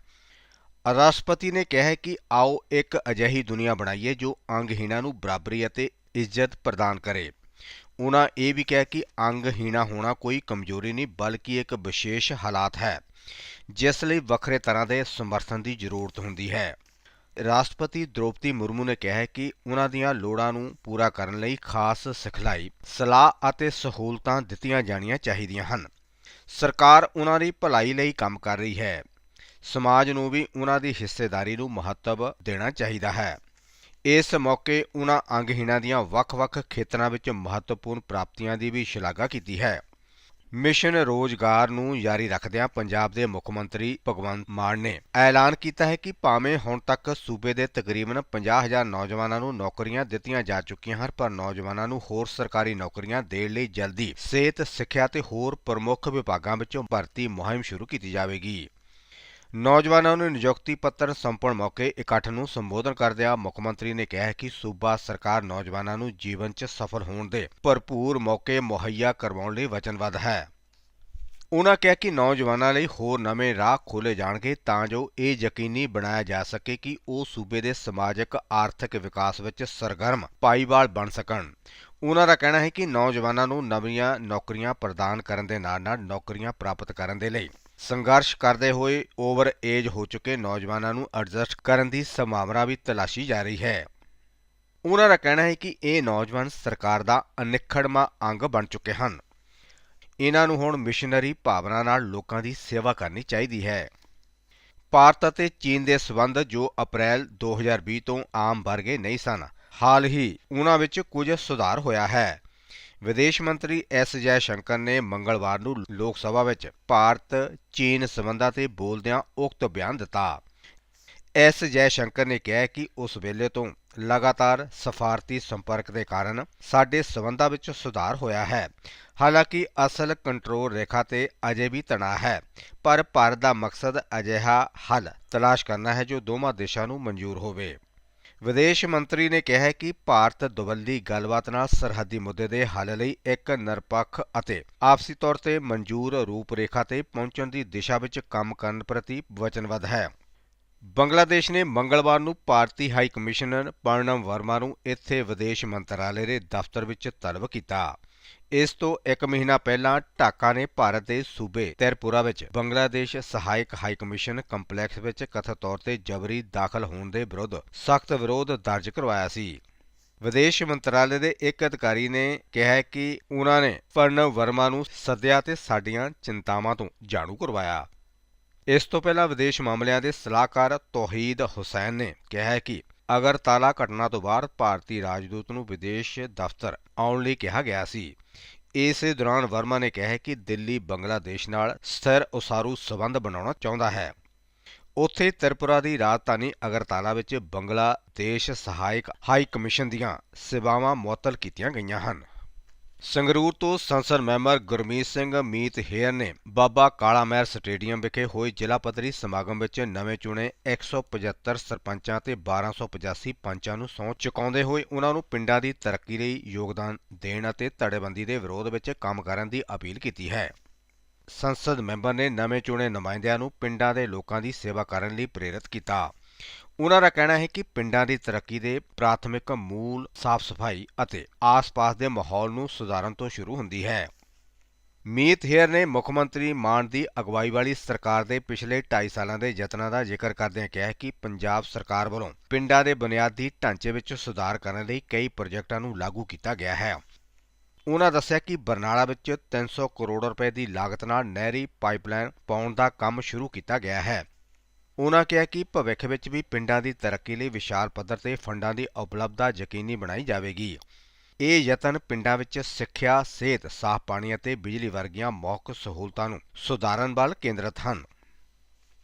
[SPEAKER 1] ਰਾਸ਼ਟਰਪਤੀ ਨੇ ਕਿਹਾ ਕਿ ਆਓ ਇੱਕ ਅਜਿਹੀ ਦੁਨੀਆ ਬਣਾਈਏ ਜੋ ਅੰਗਹੀਣਾਂ ਨੂੰ ਬਰਾਬਰੀ ਅਤੇ ਇੱਜ਼ਤ ਪ੍ਰਦਾਨ ਕਰੇ। ਉਨ੍ਹਾਂ ਇਹ ਵੀ ਕਿਹਾ ਕਿ ਅੰਗਹੀਣਾ ਹੋਣਾ ਕੋਈ ਕਮਜ਼ੋਰੀ ਨਹੀਂ, ਬਲਕਿ ਇੱਕ ਵਿਸ਼ੇਸ਼ ਹਾਲਾਤ ਹੈ, ਜਿਸ ਲਈ ਵੱਖਰੇ ਤਰ੍ਹਾਂ ਦੇ ਸਮਰਥਨ ਦੀ ਜ਼ਰੂਰਤ ਹੁੰਦੀ ਹੈ। ਰਾਸ਼ਟਰਪਤੀ ਦ੍ਰੋਪਦੀ ਮੁਰਮੂ ਨੇ ਕਿਹਾ ਹੈ ਕਿ ਉਹਨਾਂ ਦੀਆਂ ਲੋੜਾਂ ਨੂੰ ਪੂਰਾ ਕਰਨ ਲਈ ਖਾਸ ਸਿਖਲਾਈ, ਸਲਾਹ ਅਤੇ ਸਹੂਲਤਾਂ ਦਿੱਤੀਆਂ ਜਾਣੀਆਂ ਚਾਹੀਦੀਆਂ ਹਨ। ਸਰਕਾਰ ਉਹਨਾਂ ਦੀ ਭਲਾਈ ਲਈ ਕੰਮ ਕਰ ਰਹੀ ਹੈ। ਸਮਾਜ ਨੂੰ ਵੀ ਉਹਨਾਂ ਦੀ ਹਿੱਸੇਦਾਰੀ ਨੂੰ ਮਹੱਤਵ ਦੇਣਾ ਚਾਹੀਦਾ ਹੈ। ਇਸ ਮੌਕੇ ਉਨ੍ਹਾਂ ਅੰਗਹੀਣਾਂ ਦੀਆਂ ਵੱਖ-ਵੱਖ ਖੇਤਰਾਂ ਵਿੱਚ ਮਹੱਤਵਪੂਰਨ ਪ੍ਰਾਪਤੀਆਂ ਦੀ ਵੀ ਸ਼ਲਾਘਾ ਕੀਤੀ ਹੈ। ਮਿਸ਼ਨ ਰੋਜ਼ਗਾਰ ਨੂੰ ਜਾਰੀ ਰੱਖਦਿਆਂ ਪੰਜਾਬ ਦੇ ਮੁੱਖ ਮੰਤਰੀ ਭਗਵੰਤ ਮਾਨ ਨੇ ਐਲਾਨ ਕੀਤਾ ਹੈ ਕਿ ਭਾਵੇਂ ਹੁਣ ਤੱਕ ਸੂਬੇ ਦੇ ਤਕਰੀਬਨ 50000 ਨੌਜਵਾਨਾਂ ਨੂੰ ਨੌਕਰੀਆਂ ਦਿੱਤੀਆਂ ਜਾ ਚੁੱਕੀਆਂ ਹਨ, ਪਰ ਨੌਜਵਾਨਾਂ ਨੂੰ ਹੋਰ ਸਰਕਾਰੀ ਨੌਕਰੀਆਂ ਦੇਣ ਲਈ ਜਲਦੀ ਸਿਹਤ, ਸਿੱਖਿਆ ਤੇ ਹੋਰ ਪ੍ਰਮੁੱਖ ਵਿਭਾਗਾਂ ਵਿੱਚੋਂ ਭਰਤੀ ਮੁਹਿੰਮ ਸ਼ੁਰੂ ਕੀਤੀ ਜਾਵੇਗੀ। ਨੌਜਵਾਨਾਂ ਨੂੰ ਨਿਯੁਕਤੀ ਪੱਤਰ ਸੰਪਣ ਮੌਕੇ ਇਕੱਠ ਨੂੰ ਸੰਬੋਧਨ ਕਰਦਿਆਂ ਮੁੱਖ ਮੰਤਰੀ ਨੇ ਕਿਹਾ ਕਿ ਸੂਬਾ ਸਰਕਾਰ ਨੌਜਵਾਨਾਂ ਨੂੰ ਜੀਵਨ 'ਚ ਸਫਲ ਹੋਣ ਦੇ ਭਰਪੂਰ ਮੌਕੇ ਮੁਹੱਈਆ ਕਰਵਾਉਣ ਲਈ ਵਚਨਬੱਧ ਹੈ। ਉਨ੍ਹਾਂ ਕਿਹਾ ਕਿ ਨੌਜਵਾਨਾਂ ਲਈ ਹੋਰ ਨਵੇਂ ਰਾਹ ਖੋਲੇ ਜਾਣਗੇ ਤਾਂ ਜੋ ਇਹ ਯਕੀਨੀ ਬਣਾਇਆ ਜਾ ਸਕੇ ਕਿ ਉਹ ਸੂਬੇ ਦੇ ਸਮਾਜਿਕ, ਆਰਥਿਕ ਵਿਕਾਸ ਵਿੱਚ ਸਰਗਰਮ ਭਾਈਵਾਲ ਬਣ ਸਕਣ। ਉਨ੍ਹਾਂ ਦਾ ਕਹਿਣਾ ਹੈ ਕਿ ਨੌਜਵਾਨਾਂ ਨੂੰ ਨਵੀਆਂ ਨੌਕਰੀਆਂ ਪ੍ਰਦਾਨ ਕਰਨ ਦੇ ਨਾਲ-ਨਾਲ ਨੌਕਰੀਆਂ ਪ੍ਰਾਪਤ ਕਰਨ ਦੇ ਲਈ ਸੰਘਰਸ਼ ਕਰਦੇ ਹੋਏ ਓਵਰ ਏਜ ਹੋ ਚੁੱਕੇ ਨੌਜਵਾਨਾਂ ਨੂੰ ਐਡਜਸਟ ਕਰਨ ਦੀ ਸੰਭਾਵਨਾ ਵੀ ਤਲਾਸ਼ੀ ਜਾ ਰਹੀ ਹੈ। ਉਹਨਾਂ ਦਾ ਕਹਿਣਾ ਹੈ ਕਿ ਇਹ ਨੌਜਵਾਨ ਸਰਕਾਰ ਦਾ ਅਨਿੱਖੜਵਾਂ ਅੰਗ ਬਣ ਚੁੱਕੇ ਹਨ। ਇਹਨਾਂ ਨੂੰ ਹੁਣ ਮਿਸ਼ਨਰੀ ਭਾਵਨਾ ਨਾਲ ਲੋਕਾਂ ਦੀ ਸੇਵਾ ਕਰਨੀ ਚਾਹੀਦੀ ਹੈ। ਭਾਰਤ ਅਤੇ ਚੀਨ ਦੇ ਸਬੰਧ ਜੋ ਅਪ੍ਰੈਲ 2020 ਤੋਂ ਆਮ ਵਰਗੇ ਨਹੀਂ ਸਨ, ਹਾਲ ਹੀ ਉਹਨਾਂ ਵਿੱਚ ਕੁਝ ਸੁਧਾਰ ਹੋਇਆ ਹੈ। ਵਿਦੇਸ਼ ਮੰਤਰੀ ਐਸ ਜੈ ਸ਼ੰਕਰ ਨੇ ਮੰਗਲਵਾਰ ਨੂੰ ਲੋਕ ਸਭਾ ਵਿੱਚ ਭਾਰਤ, ਚੀਨ ਸਬੰਧਾਂ ਤੇ ਬੋਲਦਿਆਂ ਉਕਤ ਬਿਆਨ ਦਿੱਤਾ। ਐਸ ਜੈ ਸ਼ੰਕਰ ਨੇ ਕਿਹਾ ਕਿ ਉਸ ਵੇਲੇ ਤੋਂ ਲਗਾਤਾਰ ਸਫਾਰਤੀ ਸੰਪਰਕ ਦੇ ਕਾਰਨ ਸਾਡੇ ਸਬੰਧਾਂ ਵਿੱਚ ਸੁਧਾਰ ਹੋਇਆ ਹੈ। ਹਾਲਾਂਕਿ ਅਸਲ ਕੰਟਰੋਲ ਰੇਖਾ ਤੇ ਅਜੇ ਵੀ ਤਣਾਅ ਹੈ, ਪਰ ਭਾਰਤ ਦਾ ਮਕਸਦ ਅਜਿਹਾ ਹੱਲ ਤਲਾਸ਼ ਕਰਨਾ ਹੈ ਜੋ ਦੋਵਾਂ ਦੇਸ਼ਾਂ ਨੂੰ ਮਨਜ਼ੂਰ ਹੋਵੇ। ਵਿਦੇਸ਼ ਮੰਤਰੀ ਨੇ ਕਿਹਾ ਹੈ ਕਿ ਭਾਰਤ ਦੁਵੱਲੀ ਗੱਲਬਾਤ ਨਾਲ ਸਰਹੱਦੀ ਮੁੱਦੇ ਦੇ ਹੱਲ ਲਈ ਇੱਕ ਨਿਰਪੱਖ ਅਤੇ ਆਪਸੀ ਤੌਰ ਤੇ ਮਨਜ਼ੂਰ ਰੂਪਰੇਖਾ ਤੇ ਪਹੁੰਚਣ ਦੀ ਦਿਸ਼ਾ ਵਿੱਚ ਕੰਮ ਕਰਨ ਪ੍ਰਤੀ ਵਚਨਬੱਧ ਹੈ। ਬੰਗਲਾਦੇਸ਼ ਨੇ ਮੰਗਲਵਾਰ ਨੂੰ ਭਾਰਤੀ ਹਾਈ ਕਮਿਸ਼ਨਰ ਪਰਨਮ ਵਰਮਾ ਨੂੰ ਇੱਥੇ ਵਿਦੇਸ਼ ਮੰਤਰਾਲੇ ਦੇ ਦਫ਼ਤਰ ਵਿੱਚ ਤਲਬ ਕੀਤਾ। ਇਸ ਤੋਂ ਇੱਕ ਮਹੀਨਾ ਪਹਿਲਾਂ ਢਾਕਾ ਨੇ ਭਾਰਤ ਦੇ ਸੂਬੇ ਤੈਰਪੁਰਾ ਵਿੱਚ ਬੰਗਲਾਦੇਸ਼ ਸਹਾਇਕ ਹਾਈ ਕਮਿਸ਼ਨ ਕੰਪਲੈਕਸ ਵਿੱਚ ਕਥਿਤ ਤੌਰ ਤੇ ਜਬਰੀ ਦਾਖਲ ਹੋਣ ਦੇ ਵਿਰੁੱਧ ਸਖਤ ਵਿਰੋਧ ਦਰਜ ਕਰਵਾਇਆ ਸੀ। ਵਿਦੇਸ਼ ਮੰਤਰਾਲੇ ਦੇ ਇੱਕ ਅਧਿਕਾਰੀ ਨੇ ਕਿਹਾ ਕਿ ਉਹਨਾਂ ਨੇ ਪਰਨਵ ਵਰਮਾ ਨੂੰ ਸੱਦਿਆ ਤੇ ਸਾਡੀਆਂ ਚਿੰਤਾਵਾਂ ਤੋਂ ਜਾਣੂ ਕਰਵਾਇਆ। ਇਸ ਤੋਂ ਪਹਿਲਾਂ ਵਿਦੇਸ਼ ਮਾਮਲਿਆਂ ਦੇ ਸਲਾਹਕਾਰ ਤੋਹੀਦ ਹੁਸੈਨ ਨੇ ਕਿਹਾ ਕਿ ਅਗਰਤਾਲਾ ਘਟਨਾ ਤੋਂ ਬਾਅਦ ਭਾਰਤੀ ਰਾਜਦੂਤ ਨੂੰ ਵਿਦੇਸ਼ ਦਫ਼ਤਰ ਆਉਣ ਲਈ ਕਿਹਾ ਗਿਆ ਸੀ। ਇਸੇ ਦੌਰਾਨ ਵਰਮਾ ਨੇ ਕਿਹਾ ਕਿ ਦਿੱਲੀ, ਬੰਗਲਾਦੇਸ਼ ਨਾਲ ਸਥਿਰ ਉਸਾਰੂ ਸਬੰਧ ਬਣਾਉਣਾ ਚਾਹੁੰਦਾ ਹੈ। ਉੱਥੇ ਤ੍ਰਿਪੁਰਾ ਦੀ ਰਾਜਧਾਨੀ ਅਗਰਤਾਲਾ ਵਿੱਚ ਬੰਗਲਾਦੇਸ਼ ਸਹਾਇਕ ਹਾਈ ਕਮਿਸ਼ਨ ਦੀਆਂ ਸੇਵਾਵਾਂ ਮੁਅੱਤਲ ਕੀਤੀਆਂ ਗਈਆਂ ਹਨ। ਸੰਗਰੂਰ ਤੋਂ ਸੰਸਦ ਮੈਂਬਰ ਗੁਰਮੀਤ ਸਿੰਘ ਮੀਤ ਹੇਅਰ ਨੇ ਬਾਬਾ ਕਾਲਾ ਮਹਿਰ ਸਟੇਡੀਅਮ ਵਿਖੇ ਹੋਏ ਜ਼ਿਲ੍ਹਾ ਪੱਧਰੀ ਸਮਾਗਮ ਵਿੱਚ ਨਵੇਂ ਚੁਣੇ 175 ਸਰਪੰਚਾਂ ਤੇ 1285 ਪੰਚਾਂ ਨੂੰ ਸਹੁੰ ਚੁਕਾਉਂਦੇ ਹੋਏ ਉਹਨਾਂ ਨੂੰ ਪਿੰਡਾਂ ਦੀ ਤਰੱਕੀ ਲਈ ਯੋਗਦਾਨ ਦੇਣ ਅਤੇ ਧੜੇਬੰਦੀ ਦੇ ਵਿਰੋਧ ਵਿੱਚ ਕੰਮ ਕਰਨ ਦੀ ਅਪੀਲ ਕੀਤੀ ਹੈ। ਸੰਸਦ ਮੈਂਬਰ ਨੇ ਨਵੇਂ ਚੁਣੇ ਨੁਮਾਇੰਦਿਆਂ ਨੂੰ ਪਿੰਡਾਂ ਦੇ ਲੋਕਾਂ ਦੀ ਸੇਵਾ ਕਰਨ ਲਈ ਪ੍ਰੇਰਿਤ ਕੀਤਾ। ਉਹਨਾਂ ਦਾ ਕਹਿਣਾ ਹੈ ਕਿ ਪਿੰਡਾਂ ਦੀ ਤਰੱਕੀ ਦੇ ਪ੍ਰਾਥਮਿਕ ਮੂਲ ਸਾਫ਼ ਸਫ਼ਾਈ ਅਤੇ ਆਸ-ਪਾਸ ਦੇ ਮਾਹੌਲ ਨੂੰ ਸੁਧਾਰਨ ਤੋਂ ਸ਼ੁਰੂ ਹੁੰਦੀ ਹੈ। ਮੀਤ ਹੇਅਰ ਨੇ ਮੁੱਖ ਮੰਤਰੀ ਮਾਨ ਦੀ ਅਗਵਾਈ ਵਾਲੀ ਸਰਕਾਰ ਦੇ ਪਿਛਲੇ 2.5 ਸਾਲਾਂ ਦੇ ਯਤਨਾਂ ਦਾ ਜ਼ਿਕਰ ਕਰਦਿਆਂ ਕਿਹਾ ਕਿ ਪੰਜਾਬ ਸਰਕਾਰ ਵੱਲੋਂ ਪਿੰਡਾਂ ਦੇ ਬੁਨਿਆਦੀ ਢਾਂਚੇ ਵਿੱਚ ਸੁਧਾਰ ਕਰਨ ਲਈ ਕਈ ਪ੍ਰੋਜੈਕਟਾਂ ਨੂੰ ਲਾਗੂ ਕੀਤਾ ਗਿਆ ਹੈ। ਉਹਨਾਂ ਦੱਸਿਆ ਕਿ ਬਰਨਾਲਾ ਵਿੱਚ 300 ਕਰੋੜ ਰੁਪਏ ਦੀ ਲਾਗਤ ਨਾਲ ਨਹਿਰੀ ਪਾਈਪਲਾਈਨ ਪਾਉਣ ਦਾ ਕੰਮ ਸ਼ੁਰੂ ਕੀਤਾ ਗਿਆ ਹੈ। ਉਨ੍ਹਾਂ ਕਿਹਾ ਕਿ ਭਵਿੱਖ ਵਿੱਚ ਵੀ ਪਿੰਡਾਂ ਦੀ ਤਰੱਕੀ ਲਈ ਵਿਸ਼ਾਲ ਪੱਧਰ ਤੇ ਫੰਡਾਂ ਦੀ ਉਪਲਬਧਤਾ ਯਕੀਨੀ ਬਣਾਈ ਜਾਵੇਗੀ ਇਹ ਯਤਨ ਪਿੰਡਾਂ ਵਿੱਚ ਸਿੱਖਿਆ, ਸਿਹਤ, ਸਾਫ਼ ਪਾਣੀ ਅਤੇ ਬਿਜਲੀ ਵਰਗੀਆਂ ਮੌਲਿਕ ਸਹੂਲਤਾਂ ਨੂੰ ਸੁਧਾਰਨ ਵੱਲ ਕੇਂਦਰਿਤ ਹਨ।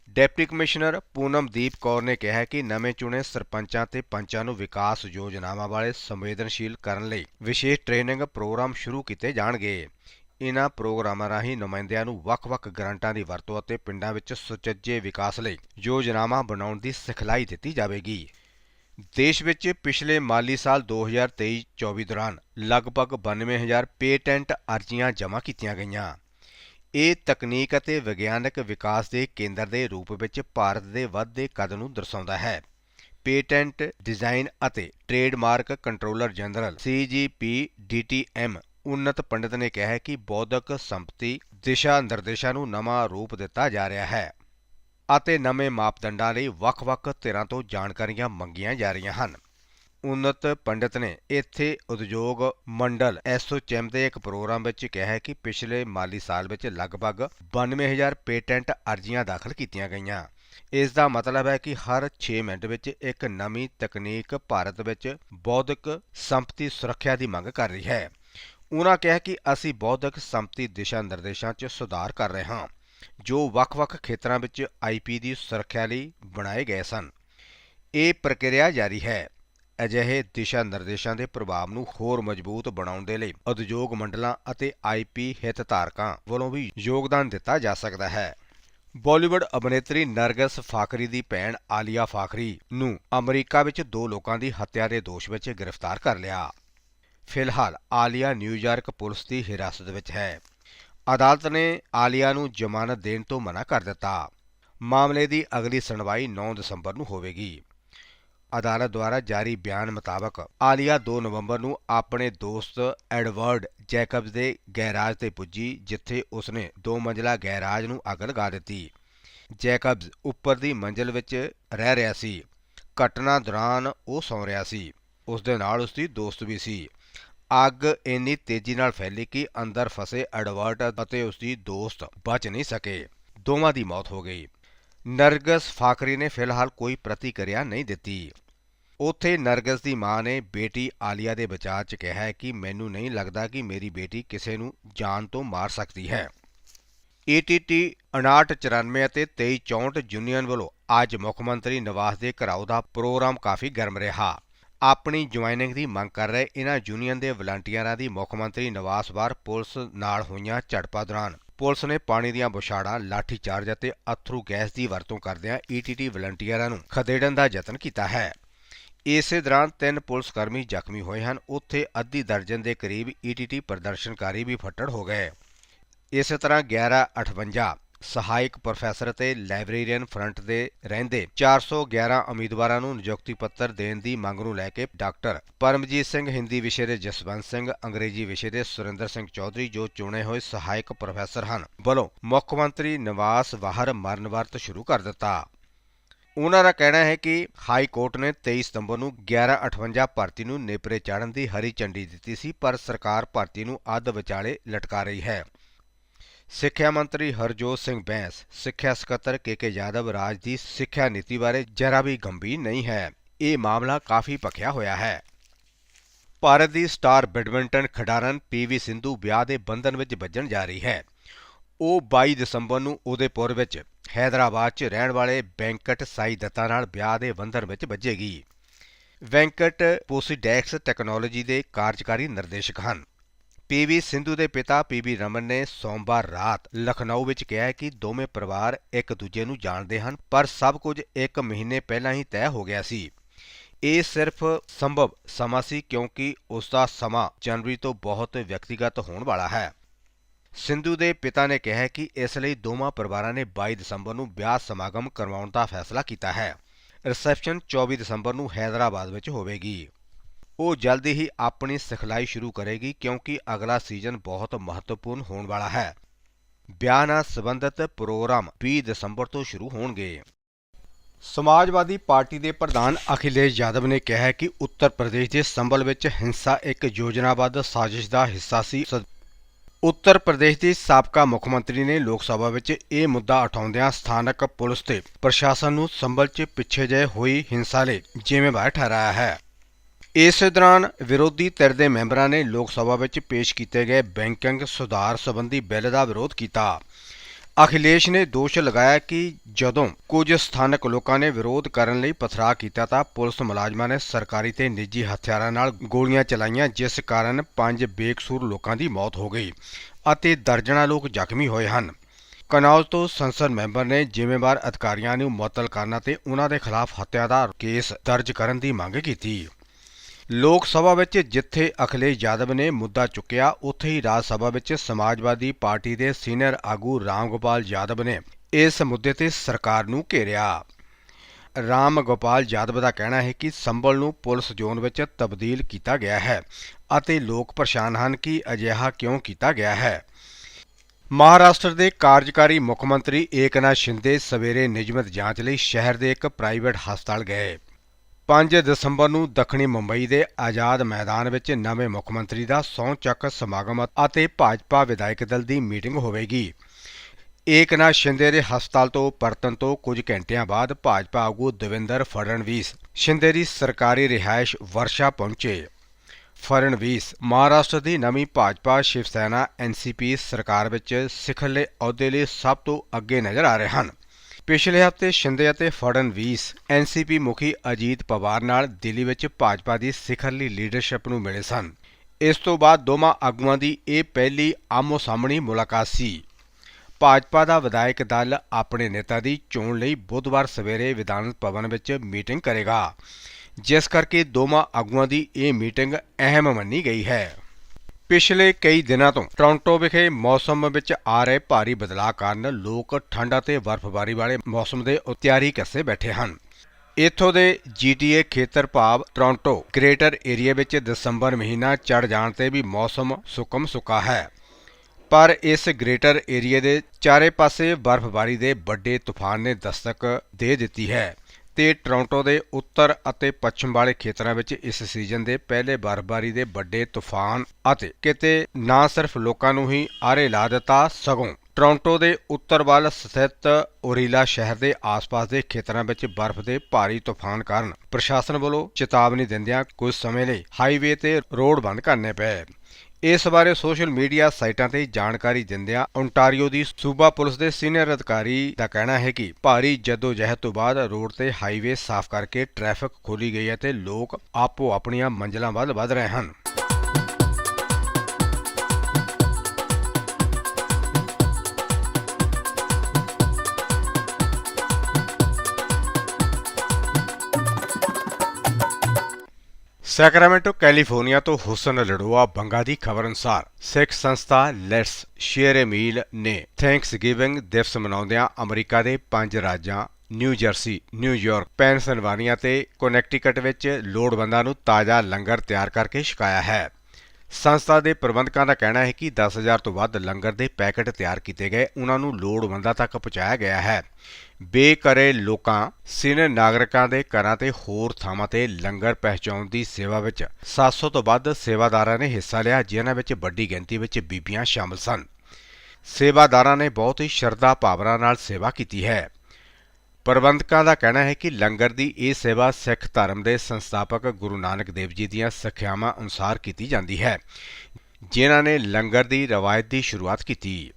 [SPEAKER 1] ਡਿਪਟੀ ਕਮਿਸ਼ਨਰ ਪੂਨਮਦੀਪ ਕੌਰ ਨੇ ਕਿਹਾ ਕਿ ਨਵੇਂ ਚੁਣੇ ਸਰਪੰਚਾਂ ਤੇ ਪੰਚਾਂ ਨੂੰ ਵਿਕਾਸ ਯੋਜਨਾਵਾਂ ਵਾਲੇ ਸੰਵੇਦਨਸ਼ੀਲ ਕਰਨ ਲਈ ਵਿਸ਼ੇਸ਼ ਟ੍ਰੇਨਿੰਗ ਪ੍ਰੋਗਰਾਮ ਸ਼ੁਰੂ ਕੀਤੇ ਜਾਣਗੇ। ਇਹਨਾਂ ਪ੍ਰੋਗਰਾਮਾਂ ਰਾਹੀਂ ਨੁਮਾਇੰਦਿਆਂ ਨੂੰ ਵੱਖ-ਵੱਖ ਗ੍ਰਾਂਟਾਂ ਦੀ ਵਰਤੋਂ ਅਤੇ ਪਿੰਡਾਂ ਵਿੱਚ ਸੁਚੱਜੇ ਵਿਕਾਸ ਲਈ ਯੋਜਨਾਵਾਂ ਬਣਾਉਣ ਦੀ ਸਿਖਲਾਈ ਦਿੱਤੀ ਜਾਵੇਗੀ। ਦੇਸ਼ ਵਿੱਚ ਪਿਛਲੇ ਮਾਲੀ ਸਾਲ 2023-24 ਦੌਰਾਨ ਲਗਭਗ 92000 ਪੇਟੈਂਟ ਅਰਜ਼ੀਆਂ ਜਮ੍ਹਾਂ ਕੀਤੀਆਂ ਗਈਆਂ। ਇਹ ਤਕਨੀਕ ਅਤੇ ਵਿਗਿਆਨਕ ਵਿਕਾਸ ਦੇ ਕੇਂਦਰ ਦੇ ਰੂਪ ਵਿੱਚ ਭਾਰਤ ਦੇ ਵੱਧਦੇ ਕਦ ਨੂੰ ਦਰਸਾਉਂਦਾ ਹੈ। ਪੇਟੈਂਟ ਡਿਜ਼ਾਈਨ ਅਤੇ trademark controller general CGPDTM Unnat Pandit ਨੇ ਕਿਹਾ ਕਿ ਬੌਧਿਕ ਸੰਪਤੀ ਦਿਸ਼ਾ ਨਿਰਦੇਸ਼ਾਂ ਨੂੰ ਨਵਾਂ ਰੂਪ ਦਿੱਤਾ ਜਾ ਰਿਹਾ ਹੈ ਅਤੇ ਨਵੇਂ ਮਾਪਦੰਡਾਂ ਲਈ ਵੱਖ-ਵੱਖ ਧਿਰਾਂ ਤੋਂ ਜਾਣਕਾਰੀਆਂ ਮੰਗੀਆਂ ਜਾ ਰਹੀਆਂ ਹਨ। ਉਨਤ ਪੰਡਿਤ ਨੇ ਇੱਥੇ ਉਦਯੋਗ ਮੰਡਲ ਐਸੋਚੈਮ ਦੇ ਇੱਕ ਪ੍ਰੋਗਰਾਮ ਵਿੱਚ ਕਿਹਾ ਕਿ ਪਿਛਲੇ ਮਾਲੀ ਸਾਲ ਵਿੱਚ ਲਗਭਗ 92000 ਪੇਟੈਂਟ ਅਰਜ਼ੀਆਂ ਦਾਖਲ ਕੀਤੀਆਂ ਗਈਆਂ। ਇਸ ਦਾ ਮਤਲਬ ਹੈ ਕਿ ਹਰ 6 ਮਿੰਟ ਵਿੱਚ ਇੱਕ ਨਵੀਂ ਤਕਨੀਕ ਭਾਰਤ ਵਿੱਚ ਬੌਧਿਕ ਸੰਪਤੀ ਸੁਰੱਖਿਆ ਦੀ ਮੰਗ ਕਰ ਰਹੀ ਹੈ। ਉਨ੍ਹਾਂ ਕਿਹਾ ਕਿ ਅਸੀਂ ਬੌਧਿਕ ਸੰਪਤੀ ਦਿਸ਼ਾ ਨਿਰਦੇਸ਼ਾਂ 'ਚ ਸੁਧਾਰ ਕਰ ਰਹੇ ਹਾਂ, ਜੋ ਵੱਖ-ਵੱਖ ਖੇਤਰਾਂ ਵਿੱਚ ਆਈਪੀ ਦੀ ਸੁਰੱਖਿਆ ਲਈ ਬਣਾਏ ਗਏ ਸਨ। ਇਹ ਪ੍ਰਕਿਰਿਆ ਜਾਰੀ ਹੈ। ਅਜਿਹੇ ਦਿਸ਼ਾ ਨਿਰਦੇਸ਼ਾਂ ਦੇ ਪ੍ਰਭਾਵ ਨੂੰ ਹੋਰ ਮਜ਼ਬੂਤ ਬਣਾਉਣ ਦੇ ਲਈ ਉਦਯੋਗ ਮੰਡਲਾਂ ਅਤੇ ਆਈਪੀ ਹਿੱਤਧਾਰਕਾਂ ਵੱਲੋਂ ਵੀ ਯੋਗਦਾਨ ਦਿੱਤਾ ਜਾ ਸਕਦਾ ਹੈ। ਬਾਲੀਵੁੱਡ ਅਭਿਨੇਤਰੀ ਨਰਗਸ ਫਾਖਰੀ ਦੀ ਭੈਣ ਆਲੀਆ ਫਾਕਰੀ ਨੂੰ ਅਮਰੀਕਾ ਵਿੱਚ ਦੋ ਲੋਕਾਂ ਦੀ ਹੱਤਿਆ ਦੇ ਦੋਸ਼ ਵਿੱਚ ਗ੍ਰਿਫਤਾਰ ਕਰ ਲਿਆ। ਫਿਲਹਾਲ ਆਲੀਆ ਨਿਊਯਾਰਕ ਪੁਲਿਸ ਦੀ ਹਿਰਾਸਤ ਵਿੱਚ ਹੈ। ਅਦਾਲਤ ਨੇ ਆਲੀਆ ਨੂੰ ਜ਼ਮਾਨਤ ਦੇਣ ਤੋਂ ਮਨਾ ਕਰ ਦਿੱਤਾ। ਮਾਮਲੇ ਦੀ ਅਗਲੀ ਸੁਣਵਾਈ 9 ਦਸੰਬਰ ਨੂੰ ਹੋਵੇਗੀ। ਅਦਾਲਤ ਦੁਆਰਾ ਜਾਰੀ ਬਿਆਨ ਮੁਤਾਬਕ ਆਲੀਆ 2 ਨਵੰਬਰ ਨੂੰ ਆਪਣੇ ਦੋਸਤ ਐਡਵਰਡ ਜੈਕਬਸ ਦੇ ਗੈਰਾਜ ਤੇ ਪੁੱਜੀ, ਜਿੱਥੇ ਉਸਨੇ ਦੋ ਮੰਜ਼ਲਾ ਗੈਰਾਜ ਨੂੰ ਅੱਗ ਲਗਾ ਦਿੱਤੀ। ਜੈਕਬਸ ਉੱਪਰ ਦੀ ਮੰਜ਼ਲ ਵਿੱਚ ਰਹਿ ਰਿਹਾ ਸੀ। ਘਟਨਾ ਦੌਰਾਨ ਉਹ ਸੌਂ ਰਿਹਾ ਸੀ। ਉਸ ਦੇ ਨਾਲ ਉਸ ਦੀ ਦੋਸਤ ਵੀ ਸੀ। ਅੱਗ ਇੰਨੀ ਤੇਜ਼ੀ ਨਾਲ ਫੈਲੀ ਕਿ ਅੰਦਰ ਫਸੇ ਐਡਵਰਡ ਅਤੇ ਉਸ ਦੀ ਦੋਸਤ ਬਚ ਨਹੀਂ ਸਕੇ। ਦੋਵਾਂ ਦੀ ਮੌਤ ਹੋ ਗਈ। ਨਰਗਸ ਫਾਕਰੀ ਨੇ ਫਿਲਹਾਲ ਕੋਈ ਪ੍ਰਤੀਕਿਰਿਆ ਨਹੀਂ ਦਿੱਤੀ। ਉੱਥੇ ਨਰਗਸ ਦੀ ਮਾਂ ਨੇ ਬੇਟੀ ਆਲੀਆ ਦੇ ਬਚਾਅ 'ਚ ਕਿਹਾ ਹੈ ਕਿ ਮੈਨੂੰ ਨਹੀਂ ਲੱਗਦਾ ਕਿ ਮੇਰੀ ਬੇਟੀ ਕਿਸੇ ਨੂੰ ਜਾਨ ਤੋਂ ਮਾਰ ਸਕਦੀ ਹੈ। ਈਟੀਟੀ 5994 ਅਤੇ 2364 ਯੂਨੀਅਨ ਵੱਲੋਂ ਅੱਜ ਮੁੱਖ ਮੰਤਰੀ ਨਿਵਾਸ ਦੇ ਘਰਾਓ ਦਾ ਪ੍ਰੋਗਰਾਮ ਕਾਫੀ ਗਰਮ ਰਿਹਾ। ਆਪਣੀ ਜੁਆਇਨਿੰਗ ਦੀ ਮੰਗ ਕਰ ਰਹੇ ਇਹਨਾਂ ਯੂਨੀਅਨ ਦੇ ਵਲੰਟੀਅਰਾਂ ਦੀ ਮੁੱਖ ਮੰਤਰੀ ਨਿਵਾਸ ਵਾਰ ਪੁਲਿਸ ਨਾਲ ਹੋਈਆਂ ਝੜਪਾਂ ਦੌਰਾਨ। ਪੁਲਿਸ ਨੇ ਪਾਣੀ ਦੀਆਂ ਬੁਛਾੜਾਂ ਲਾਠੀ ਚਾਰਜ ਅਤੇ ਅਥਰੂ ਗੈਸ ਦੀ ਵਰਤੋਂ ਕਰਦਿਆਂ ਈਟੀਟੀ ਵਲੰਟੀਅਰਾਂ ਨੂੰ ਖਦੇੜਨ ਦਾ ਯਤਨ ਕੀਤਾ ਹੈ। ਇਸੇ ਦੌਰਾਨ ਤਿੰਨ ਪੁਲਿਸ ਕਰਮੀ ਜ਼ਖਮੀ ਹੋਏ ਹਨ। ਉੱਥੇ ਅੱਧੀ ਦਰਜਨ ਦੇ ਕਰੀਬ ਈਟੀਟੀ ਪ੍ਰਦਰਸ਼ਨਕਾਰੀ ਵੀ ਫੱਟੜ ਹੋ ਗਏ। ਇਸੇ ਤਰ੍ਹਾਂ 1158 ਸਹਾਇਕ ਪ੍ਰੋਫੈਸਰ ਅਤੇ ਲਾਇਬ੍ਰੇਰੀਅਨ ਫਰੰਟ ਦੇ ਰਹਿੰਦੇ 411 ਉਮੀਦਵਾਰਾਂ ਨੂੰ ਨਿਯੁਕਤੀ ਪੱਤਰ ਦੇਣ ਦੀ ਮੰਗ ਨੂੰ ਲੈ ਕੇ ਡਾਕਟਰ ਪਰਮਜੀਤ ਸਿੰਘ ਹਿੰਦੀ ਵਿਸ਼ੇ ਦੇ ਜਸਵੰਤ ਸਿੰਘ, ਅੰਗਰੇਜ਼ੀ ਵਿਸ਼ੇ ਦੇ ਸੁਰਿੰਦਰ ਸਿੰਘ ਚੌਧਰੀ ਜੋ ਚੁਣੇ ਹੋਏ ਸਹਾਇਕ ਪ੍ਰੋਫੈਸਰ ਹਨ, ਵੱਲੋਂ ਮੁੱਖ ਮੰਤਰੀ ਨਿਵਾਸ ਵਾਹਰ ਮਰਨ ਵਰਤ ਸ਼ੁਰੂ ਕਰ ਦਿੱਤਾ। ਉਹਨਾਂ ਦਾ ਕਹਿਣਾ ਹੈ ਕਿ ਹਾਈ ਕੋਰਟ ਨੇ 23 ਸਤੰਬਰ ਨੂੰ 1158 ਭਰਤੀ ਨੂੰ ਨੇਪਰੇ ਚਾੜਨ ਦੀ ਹਰੀ ਝੰਡੀ ਦਿੱਤੀ ਸੀ, ਪਰ ਸਰਕਾਰ ਭਰਤੀ ਨੂੰ ਅੱਧ ਵਿਚਾਲੇ ਲਟਕਾ ਰਹੀ ਹੈ। ਸਿੱਖਿਆ ਮੰਤਰੀ ਹਰਜੋਤ ਸਿੰਘ ਬੈਂਸ, ਸਿੱਖਿਆ ਸਕੱਤਰ ਕੇਕੇ ਯਾਦਵ ਰਾਜ ਦੀ ਸਿੱਖਿਆ ਨੀਤੀ ਬਾਰੇ ਜਰਾ ਵੀ ਗੰਭੀਰ ਨਹੀਂ ਹੈ। ਇਹ ਮਾਮਲਾ ਕਾਫੀ ਭਖਿਆ ਹੋਇਆ ਹੈ। ਭਾਰਤ ਦੀ ਸਟਾਰ ਬੈਡਮਿੰਟਨ ਖਿਡਾਰਨ ਪੀਵੀ ਸਿੰਧੂ ਵਿਆਹ ਦੇ ਬੰਧਨ ਵਿੱਚ ਵੱਜਣ ਜਾ ਰਹੀ ਹੈ। ਉਹ 22 ਦਸੰਬਰ ਨੂੰ ਉਦੇਪੁਰ ਵਿੱਚ ਹੈਦਰਾਬਾਦ 'ਚ ਰਹਿਣ ਵਾਲੇ ਵੈਂਕਟ ਸਾਈ ਦੱਤਾ ਨਾਲ ਵਿਆਹ ਦੇ ਬੰਧਨ ਵਿੱਚ ਵੱਜੇਗੀ। ਵੈਂਕਟ ਪੋਸੀਡੈਕਸ ਟੈਕਨੋਲੋਜੀ ਦੇ ਕਾਰਜਕਾਰੀ ਨਿਰਦੇਸ਼ਕ ਹਨ। ਪੀਵੀ ਸਿੰਧੂ ਦੇ ਪਿਤਾ ਪੀਵੀ ਰਮਨ ਨੇ ਸੋਮਵਾਰ ਰਾਤ ਲਖਨਊ ਵਿੱਚ ਕਿਹਾ ਕਿ ਦੋਵੇਂ ਪਰਿਵਾਰ ਇੱਕ ਦੂਜੇ ਨੂੰ ਜਾਣਦੇ ਹਨ, ਪਰ ਸਭ ਕੁਝ ਇੱਕ ਮਹੀਨੇ ਪਹਿਲਾਂ ਹੀ ਤੈਅ ਹੋ ਗਿਆ ਸੀ। ਇਹ ਸਿਰਫ ਸੰਭਵ ਸਮਾਂ ਸੀ ਕਿਉਂਕਿ ਉਸ ਦਾ ਸਮਾਂ ਜਨਵਰੀ ਤੋਂ ਬਹੁਤ ਵਿਅਕਤੀਗਤ ਹੋਣ ਵਾਲਾ ਹੈ। ਸਿੰਧੂ ਦੇ ਪਿਤਾ ਨੇ ਕਿਹਾ ਕਿ ਇਸ ਲਈ ਦੋਵਾਂ ਪਰਿਵਾਰਾਂ ਨੇ 22 ਦਸੰਬਰ ਨੂੰ ਵਿਆਹ ਸਮਾਗਮ ਕਰਵਾਉਣ ਦਾ ਫੈਸਲਾ ਕੀਤਾ ਹੈ। ਰਿਸੈਪਸ਼ਨ 24 ਦਸੰਬਰ ਨੂੰ ਹੈਦਰਾਬਾਦ ਵਿੱਚ ਹੋਵੇਗੀ। ਉਹ ਜਲਦੀ ਹੀ ਆਪਣੀ ਸਿਖਲਾਈ ਸ਼ੁਰੂ ਕਰੇਗੀ ਕਿਉਂਕਿ ਅਗਲਾ ਸੀਜ਼ਨ ਬਹੁਤ ਮਹੱਤਵਪੂਰਨ ਹੋਣ ਵਾਲਾ ਹੈ। ਵਿਆਹ ਨਾਲ ਸੰਬੰਧਿਤ ਪ੍ਰੋਗਰਾਮ 20 ਦਸੰਬਰ ਤੋਂ ਸ਼ੁਰੂ ਹੋਣਗੇ। ਸਮਾਜਵਾਦੀ ਪਾਰਟੀ ਦੇ ਪ੍ਰਧਾਨ ਅਖਿਲੇਸ਼ ਯਾਦਵ ਨੇ ਕਿਹਾ ਹੈ ਕਿ ਉੱਤਰ ਪ੍ਰਦੇਸ਼ ਦੇ ਸੰਭਲ ਵਿੱਚ ਹਿੰਸਾ ਇੱਕ ਯੋਜਨਾਬੱਧ ਸਾਜ਼ਿਸ਼ ਦਾ ਹਿੱਸਾ ਸੀ। ਉੱਤਰ ਪ੍ਰਦੇਸ਼ ਦੇ ਸਾਬਕਾ ਮੁੱਖ ਮੰਤਰੀ ਨੇ ਲੋਕ ਸਭਾ ਵਿੱਚ ਇਹ ਮੁੱਦਾ ਉਠਾਉਂਦਿਆਂ ਸਥਾਨਕ ਪੁਲਿਸ ਤੇ ਪ੍ਰਸ਼ਾਸਨ ਨੂੰ ਸੰਭਲ 'ਚ ਪਿੱਛੇ ਜੇ ਹੋਈ ਹਿੰਸਾ ਲਈ ਜ਼ਿੰਮੇਵਾਰ ਠਹਿਰਾਇਆ ਹੈ। ਇਸ ਦੌਰਾਨ ਵਿਰੋਧੀ ਧਿਰ ਦੇ ਮੈਂਬਰਾਂ ਨੇ ਲੋਕ ਸਭਾ ਵਿੱਚ ਪੇਸ਼ ਕੀਤੇ ਗਏ ਬੈਂਕਿੰਗ ਸੁਧਾਰ ਸੰਬੰਧੀ ਬਿੱਲ ਦਾ ਵਿਰੋਧ ਕੀਤਾ। ਅਖਿਲੇਸ਼ ਨੇ ਦੋਸ਼ ਲਗਾਇਆ ਕਿ ਜਦੋਂ ਕੁਝ ਸਥਾਨਕ ਲੋਕਾਂ ਨੇ ਵਿਰੋਧ ਕਰਨ ਲਈ ਪਥਰਾਅ ਕੀਤਾ ਤਾਂ ਪੁਲਿਸ ਮੁਲਾਜ਼ਮਾਂ ਨੇ ਸਰਕਾਰੀ ਤੇ ਨਿੱਜੀ ਹਥਿਆਰਾਂ ਨਾਲ ਗੋਲੀਆਂ ਚਲਾਈਆਂ, ਜਿਸ ਕਾਰਨ ਪੰਜ ਬੇਕਸੂਰ ਲੋਕਾਂ ਦੀ ਮੌਤ ਹੋ ਗਈ ਅਤੇ ਦਰਜਨਾਂ ਲੋਕ ਜ਼ਖਮੀ ਹੋਏ ਹਨ। ਕਨੌਜ ਤੋਂ ਸੰਸਦ ਮੈਂਬਰ ਨੇ ਜ਼ਿੰਮੇਵਾਰ ਅਧਿਕਾਰੀਆਂ ਨੂੰ ਮੁਅੱਤਲ ਕਰਨ ਅਤੇ ਉਹਨਾਂ ਦੇ ਖਿਲਾਫ ਹੱਤਿਆ ਦਾ ਕੇਸ ਦਰਜ ਕਰਨ ਦੀ ਮੰਗ ਕੀਤੀ। ਲੋਕ ਸਭਾ ਵਿੱਚ ਜਿੱਥੇ ਅਖਿਲੇਸ਼ ਯਾਦਵ ਨੇ ਮੁੱਦਾ ਚੁੱਕਿਆ, ਉੱਥੇ ਹੀ ਰਾਜ ਸਭਾ ਵਿੱਚ ਸਮਾਜਵਾਦੀ ਪਾਰਟੀ ਦੇ ਸੀਨੀਅਰ ਆਗੂ ਰਾਮ ਗੋਪਾਲ ਯਾਦਵ ਨੇ ਇਸ ਮੁੱਦੇ ਤੇ ਸਰਕਾਰ ਨੂੰ ਘੇਰਿਆ। ਰਾਮ ਗੋਪਾਲ ਯਾਦਵ ਦਾ ਕਹਿਣਾ ਹੈ ਕਿ ਸੰਭਲ ਨੂੰ ਪੁਲਿਸ ਜ਼ੋਨ ਵਿੱਚ ਤਬਦੀਲ ਕੀਤਾ ਗਿਆ ਹੈ ਅਤੇ ਲੋਕ ਪਰੇਸ਼ਾਨ ਹਨ ਕਿ ਅਜਿਹਾ ਕਿਉਂ ਕੀਤਾ ਗਿਆ ਹੈ। ਮਹਾਰਾਸ਼ਟਰ ਦੇ ਕਾਰਜਕਾਰੀ ਮੁੱਖ ਮੰਤਰੀ ਏਕਨਾਥ ਸ਼ਿੰਦੇ ਸਵੇਰੇ ਨਿਯਮਤ ਜਾਂਚ ਲਈ ਸ਼ਹਿਰ ਦੇ ਇੱਕ ਪ੍ਰਾਈਵੇਟ ਹਸਪਤਾਲ ਗਏ। 5 ਦਸੰਬਰ ਨੂੰ ਦੱਖਣੀ ਮੁੰਬਈ ਦੇ ਆਜ਼ਾਦ ਮੈਦਾਨ ਵਿੱਚ ਨਵੇਂ ਮੁੱਖ ਮੰਤਰੀ ਦਾ ਸਹੁੰ ਚੱਕ ਸਮਾਗਮ ਅਤੇ ਭਾਜਪਾ ਵਿਧਾਇਕ ਦਲ ਦੀ ਮੀਟਿੰਗ ਹੋਵੇਗੀ। ਏਕਨਾਥ ਸ਼ਿੰਦੇ ਦੇ ਹਸਪਤਾਲ ਤੋਂ ਪਰਤਣ ਤੋਂ ਕੁਝ ਘੰਟਿਆਂ ਬਾਅਦ ਭਾਜਪਾ ਆਗੂ ਦਵਿੰਦਰ ਫੜਨਵੀਸ, ਸ਼ਿੰਦੇ ਦੀ ਸਰਕਾਰੀ ਰਿਹਾਇਸ਼ ਵਰਸ਼ਾ ਪਹੁੰਚੇ। ਫੜਨਵੀਸ, ਮਹਾਰਾਸ਼ਟਰ ਦੀ ਨਵੀਂ ਭਾਜਪਾ ਸ਼ਿਵ ਸੈਨਾ ਐਨਸੀਪੀ ਸਰਕਾਰ ਵਿੱਚ ਸਿਖਰਲੇ ਅਹੁਦੇ ਲਈ ਸਭ ਤੋਂ ਅੱਗੇ ਨਜ਼ਰ ਆ ਰਹੇ ਹਨ। ਪਿਛਲੇ ਹਫ਼ਤੇ ਸ਼ਿੰਦੇ ਅਤੇ ਫੜਨਵੀਸ ਐਨਸੀਪੀ ਮੁਖੀ ਅਜੀਤ ਪਵਾਰ ਨਾਲ ਦਿੱਲੀ ਵਿੱਚ ਭਾਜਪਾ ਦੀ ਸਿਖਰਲੀ ਲੀਡਰਸ਼ਿਪ ਨੂੰ ਮਿਲੇ ਸਨ। ਇਸ ਤੋਂ ਬਾਅਦ ਦੋਵਾਂ ਆਗੂਆਂ ਦੀ ਇਹ ਪਹਿਲੀ ਆਮੋ-ਸਾਹਮਣੀ ਮੁਲਾਕਾਤ ਸੀ। ਭਾਜਪਾ ਦਾ ਵਿਧਾਇਕ ਦਲ ਆਪਣੇ ਨੇਤਾ ਦੀ ਚੋਣ ਲਈ ਬੁੱਧਵਾਰ ਸਵੇਰੇ ਵਿਧਾਨ ਭਵਨ ਵਿੱਚ ਮੀਟਿੰਗ ਕਰੇਗਾ, ਜਿਸ ਕਰਕੇ ਦੋਵਾਂ ਆਗੂਆਂ ਦੀ ਇਹ ਮੀਟਿੰਗ ਅਹਿਮ ਮੰਨੀ ਗਈ ਹੈ। ਪਿਛਲੇ ਕਈ ਦਿਨਾਂ ਤੋਂ ਟੋਰਾਂਟੋ ਵਿਖੇ ਮੌਸਮ ਵਿੱਚ ਆ ਰਹੇ ਭਾਰੀ ਬਦਲਾਅ ਕਾਰਨ ਲੋਕ ਠੰਡ ਅਤੇ ਬਰਫ਼ਬਾਰੀ ਵਾਲੇ ਮੌਸਮ ਦੇ ਤਿਆਰੀ ਕੱਸੇ ਬੈਠੇ ਹਨ। ਇੱਥੋਂ ਦੇ GTA ਖੇਤਰ ਭਾਵ ਟੋਰਾਂਟੋ ਗ੍ਰੇਟਰ ਏਰੀਆ ਵਿੱਚ ਦਸੰਬਰ ਮਹੀਨਾ ਚੜ ਜਾਣ ਤੇ ਵੀ ਮੌਸਮ ਸੁਕਮ ਸੁਕਾ ਹੈ। ਪਰ ਇਸ ਗ੍ਰੇਟਰ ਏਰੀਆ ਦੇ ਚਾਰੇ ਪਾਸੇ ਬਰਫ਼ਬਾਰੀ ਦੇ ਵੱਡੇ ਤੂਫਾਨ ਨੇ ਦਸਤਕ ਦੇ ਦਿੱਤੀ ਹੈ। ਤੇ ਟੋਰਾਂਟੋ ਦੇ ਉੱਤਰ ਅਤੇ ਪੱਛਮ ਵਾਲੇ ਖੇਤਰਾਂ ਵਿੱਚ ਇਸ ਸੀਜ਼ਨ ਦੇ ਪਹਿਲੇ ਬਰਫ਼ਬਾਰੀ ਦੇ ਵੱਡੇ ਤੂਫਾਨ ਅਤੇ ਕਿਤੇ ਨਾ ਸਿਰਫ ਲੋਕਾਂ ਨੂੰ ਹੀ ਆਰੇ ਲਾ ਦਿੱਤਾ, ਸਗੋਂ ਟੋਰਾਂਟੋ ਦੇ ਉੱਤਰ ਵੱਲ ਸਥਿਤ ਓਰੀਲਾ ਸ਼ਹਿਰ ਦੇ ਆਸ-ਪਾਸ ਦੇ ਖੇਤਰਾਂ ਵਿੱਚ ਬਰਫ਼ ਦੇ ਭਾਰੀ ਤੂਫਾਨ ਕਾਰਨ ਪ੍ਰਸ਼ਾਸਨ ਵੱਲੋਂ ਚੇਤਾਵਨੀ ਦਿੰਦਿਆਂ ਕੁਝ ਸਮੇਂ ਲਈ ਹਾਈਵੇ ਤੇ ਰੋਡ ਬੰਦ ਕਰਨੇ ਪਏ। ਇਸ ਬਾਰੇ ਸੋਸ਼ਲ ਮੀਡੀਆ ਸਾਈਟਾਂ ਤੇ ਜਾਣਕਾਰੀ ਦਿੰਦਿਆਂ ਓਨਟਾਰੀਓ ਦੀ ਸੂਬਾ ਪੁਲਿਸ ਦੇ ਸੀਨੀਅਰ ਅਧਿਕਾਰੀ ਦਾ ਕਹਿਣਾ ਹੈ ਕਿ ਭਾਰੀ ਜਦੋਜਹਿਦ ਤੋਂ ਬਾਅਦ ਰੋਡ ਤੇ ਹਾਈਵੇ ਸਾਫ਼ ਕਰਕੇ ਟ੍ਰੈਫਿਕ ਖੋਲੀ ਗਈ ਹੈ ਤੇ ਲੋਕ ਆਪੋ ਆਪਣੀਆਂ ਮੰਜ਼ਲਾਂ ਵੱਲ ਵਧ ਰਹੇ ਹਨ। ਸੈਕਰਾਮੈਂਟੋ ਕੈਲੀਫੋਰਨੀਆ ਤੋਂ ਹੁਸਨ ਲੜੋਆ ਬੰਗਾ ਦੀ ਖਬਰ ਅਨੁਸਾਰ ਸਿੱਖ ਸੰਸਥਾ ਲੈਟਸ ਸ਼ੇਅਰ ਏ ਮੀਲ ਨੇ ਥੈਂਕਸਗਿਵਿੰਗ ਦਿਵਸ ਮਨਾਉਂਦਿਆਂ ਅਮਰੀਕਾ ਦੇ ਪੰਜ ਰਾਜਾਂ ਨਿਊ ਜਰਸੀ, ਨਿਊਯਾਰਕ, ਪੈਨਸਿਲਵਾਨੀਆ ਤੇ ਕੋਨੈਕਟੀਕਟ ਵਿੱਚ ਲੋੜਵੰਦਾਂ ਨੂੰ ਤਾਜ਼ਾ ਲੰਗਰ ਤਿਆਰ ਕਰਕੇ ਛਕਾਇਆ ਹੈ। ਸੰਸਥਾ ਦੇ ਪ੍ਰਬੰਧਕਾਂ ਦਾ ਕਹਿਣਾ ਹੈ ਕਿ 10000 ਤੋਂ ਵੱਧ ਲੰਗਰ ਦੇ ਪੈਕੇਟ ਤਿਆਰ ਕੀਤੇ ਗਏ, ਉਹਨਾਂ ਨੂੰ ਲੋੜਵੰਦਾਂ ਤੱਕ ਪਹੁੰਚਾਇਆ ਗਿਆ ਹੈ। ਬੇਕਰੇ ਲੋਕਾਂ, ਸਿਨ ਨਾਗਰਿਕਾਂ ਦੇ ਘਰਾਂ ਤੇ ਹੋਰ ਥਾਵਾਂ ਤੇ ਲੰਗਰ ਪਹੁੰਚਾਉਣ ਦੀ ਸੇਵਾ ਵਿੱਚ 700 ਤੋਂ ਵੱਧ ਸੇਵਾਦਾਰਾਂ ਨੇ ਹਿੱਸਾ ਲਿਆ, ਜਿਨ੍ਹਾਂ ਵਿੱਚ ਵੱਡੀ ਗਿਣਤੀ ਵਿੱਚ ਬੀਬੀਆਂ ਸ਼ਾਮਲ ਸਨ। ਸੇਵਾਦਾਰਾਂ ਨੇ ਬਹੁਤ ਹੀ ਸ਼ਰਧਾ ਭਾਵਨਾ ਨਾਲ ਸੇਵਾ ਕੀਤੀ ਹੈ। ਪ੍ਰਬੰਧਕਾਂ ਦਾ ਕਹਿਣਾ ਹੈ ਕਿ ਲੰਗਰ ਦੀ ਇਹ ਸੇਵਾ ਸਿੱਖ ਧਰਮ ਦੇ ਸੰਸਥਾਪਕ ਗੁਰੂ ਨਾਨਕ ਦੇਵ ਜੀ ਦੀਆਂ ਸਿੱਖਿਆਵਾਂ ਅਨੁਸਾਰ ਕੀਤੀ ਜਾਂਦੀ ਹੈ, ਜਿਨ੍ਹਾਂ ਨੇ ਲੰਗਰ ਦੀ ਰਵਾਇਤ ਦੀ ਸ਼ੁਰੂਆਤ ਕੀਤੀ।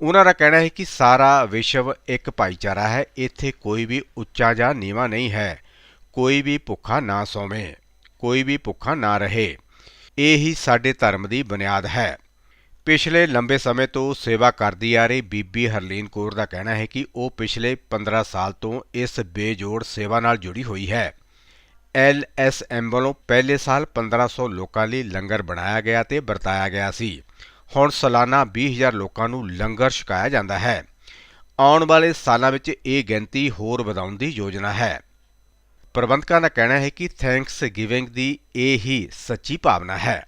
[SPEAKER 1] ਉਹਨਾਂ ਦਾ ਕਹਿਣਾ ਹੈ ਕਿ ਸਾਰਾ ਵਿਸ਼ਵ ਇੱਕ ਭਾਈਚਾਰਾ ਹੈ, ਇੱਥੇ ਕੋਈ ਵੀ ਉੱਚਾ ਜਾਂ ਨੀਵਾਂ ਨਹੀਂ ਹੈ, ਕੋਈ ਵੀ ਭੁੱਖਾ ਨਾ ਸੌਵੇ, ਕੋਈ ਵੀ ਭੁੱਖਾ ਨਾ ਰਹੇ। ਇਹ ਹੀ ਸਾਡੇ ਧਰਮ ਦੀ ਬੁਨਿਆਦ ਹੈ। ਪਿਛਲੇ ਲੰਬੇ ਸਮੇਂ ਤੋਂ ਸੇਵਾ ਕਰਦੀ ਆ ਰਹੀ ਬੀਬੀ ਹਰਲੀਨ ਕੌਰ ਦਾ ਕਹਿਣਾ ਹੈ ਕਿ ਉਹ ਪਿਛਲੇ 15 ਸਾਲ ਤੋਂ ਇਸ ਬੇਜੋੜ ਸੇਵਾ ਨਾਲ ਜੁੜੀ ਹੋਈ ਹੈ। ਐਲਐਸਐਮ ਵੱਲੋਂ ਪਹਿਲੇ ਸਾਲ 1500 ਲੋਕਾਂ ਲਈ ਲੰਗਰ ਬਣਾਇਆ ਗਿਆ ਤੇ ਵਰਤਾਇਆ ਗਿਆ ਸੀ। ਹੁਣ ਸਾਲਾਨਾ 20000 ਲੋਕਾਂ ਨੂੰ ਲੰਗਰ ਛਕਾਇਆ ਜਾਂਦਾ ਹੈ। ਆਉਣ ਵਾਲੇ ਸਾਲਾਂ ਵਿੱਚ ਇਹ ਗਿਣਤੀ ਹੋਰ ਵਧਾਉਣ ਦੀ ਯੋਜਨਾ ਹੈ। ਪ੍ਰਬੰਧਕਾਂ ਦਾ ਕਹਿਣਾ ਹੈ ਕਿ ਥੈਂਕਸ ਗਿਵਿੰਗ ਦੀ ਇਹ ਹੀ ਸੱਚੀ ਭਾਵਨਾ ਹੈ।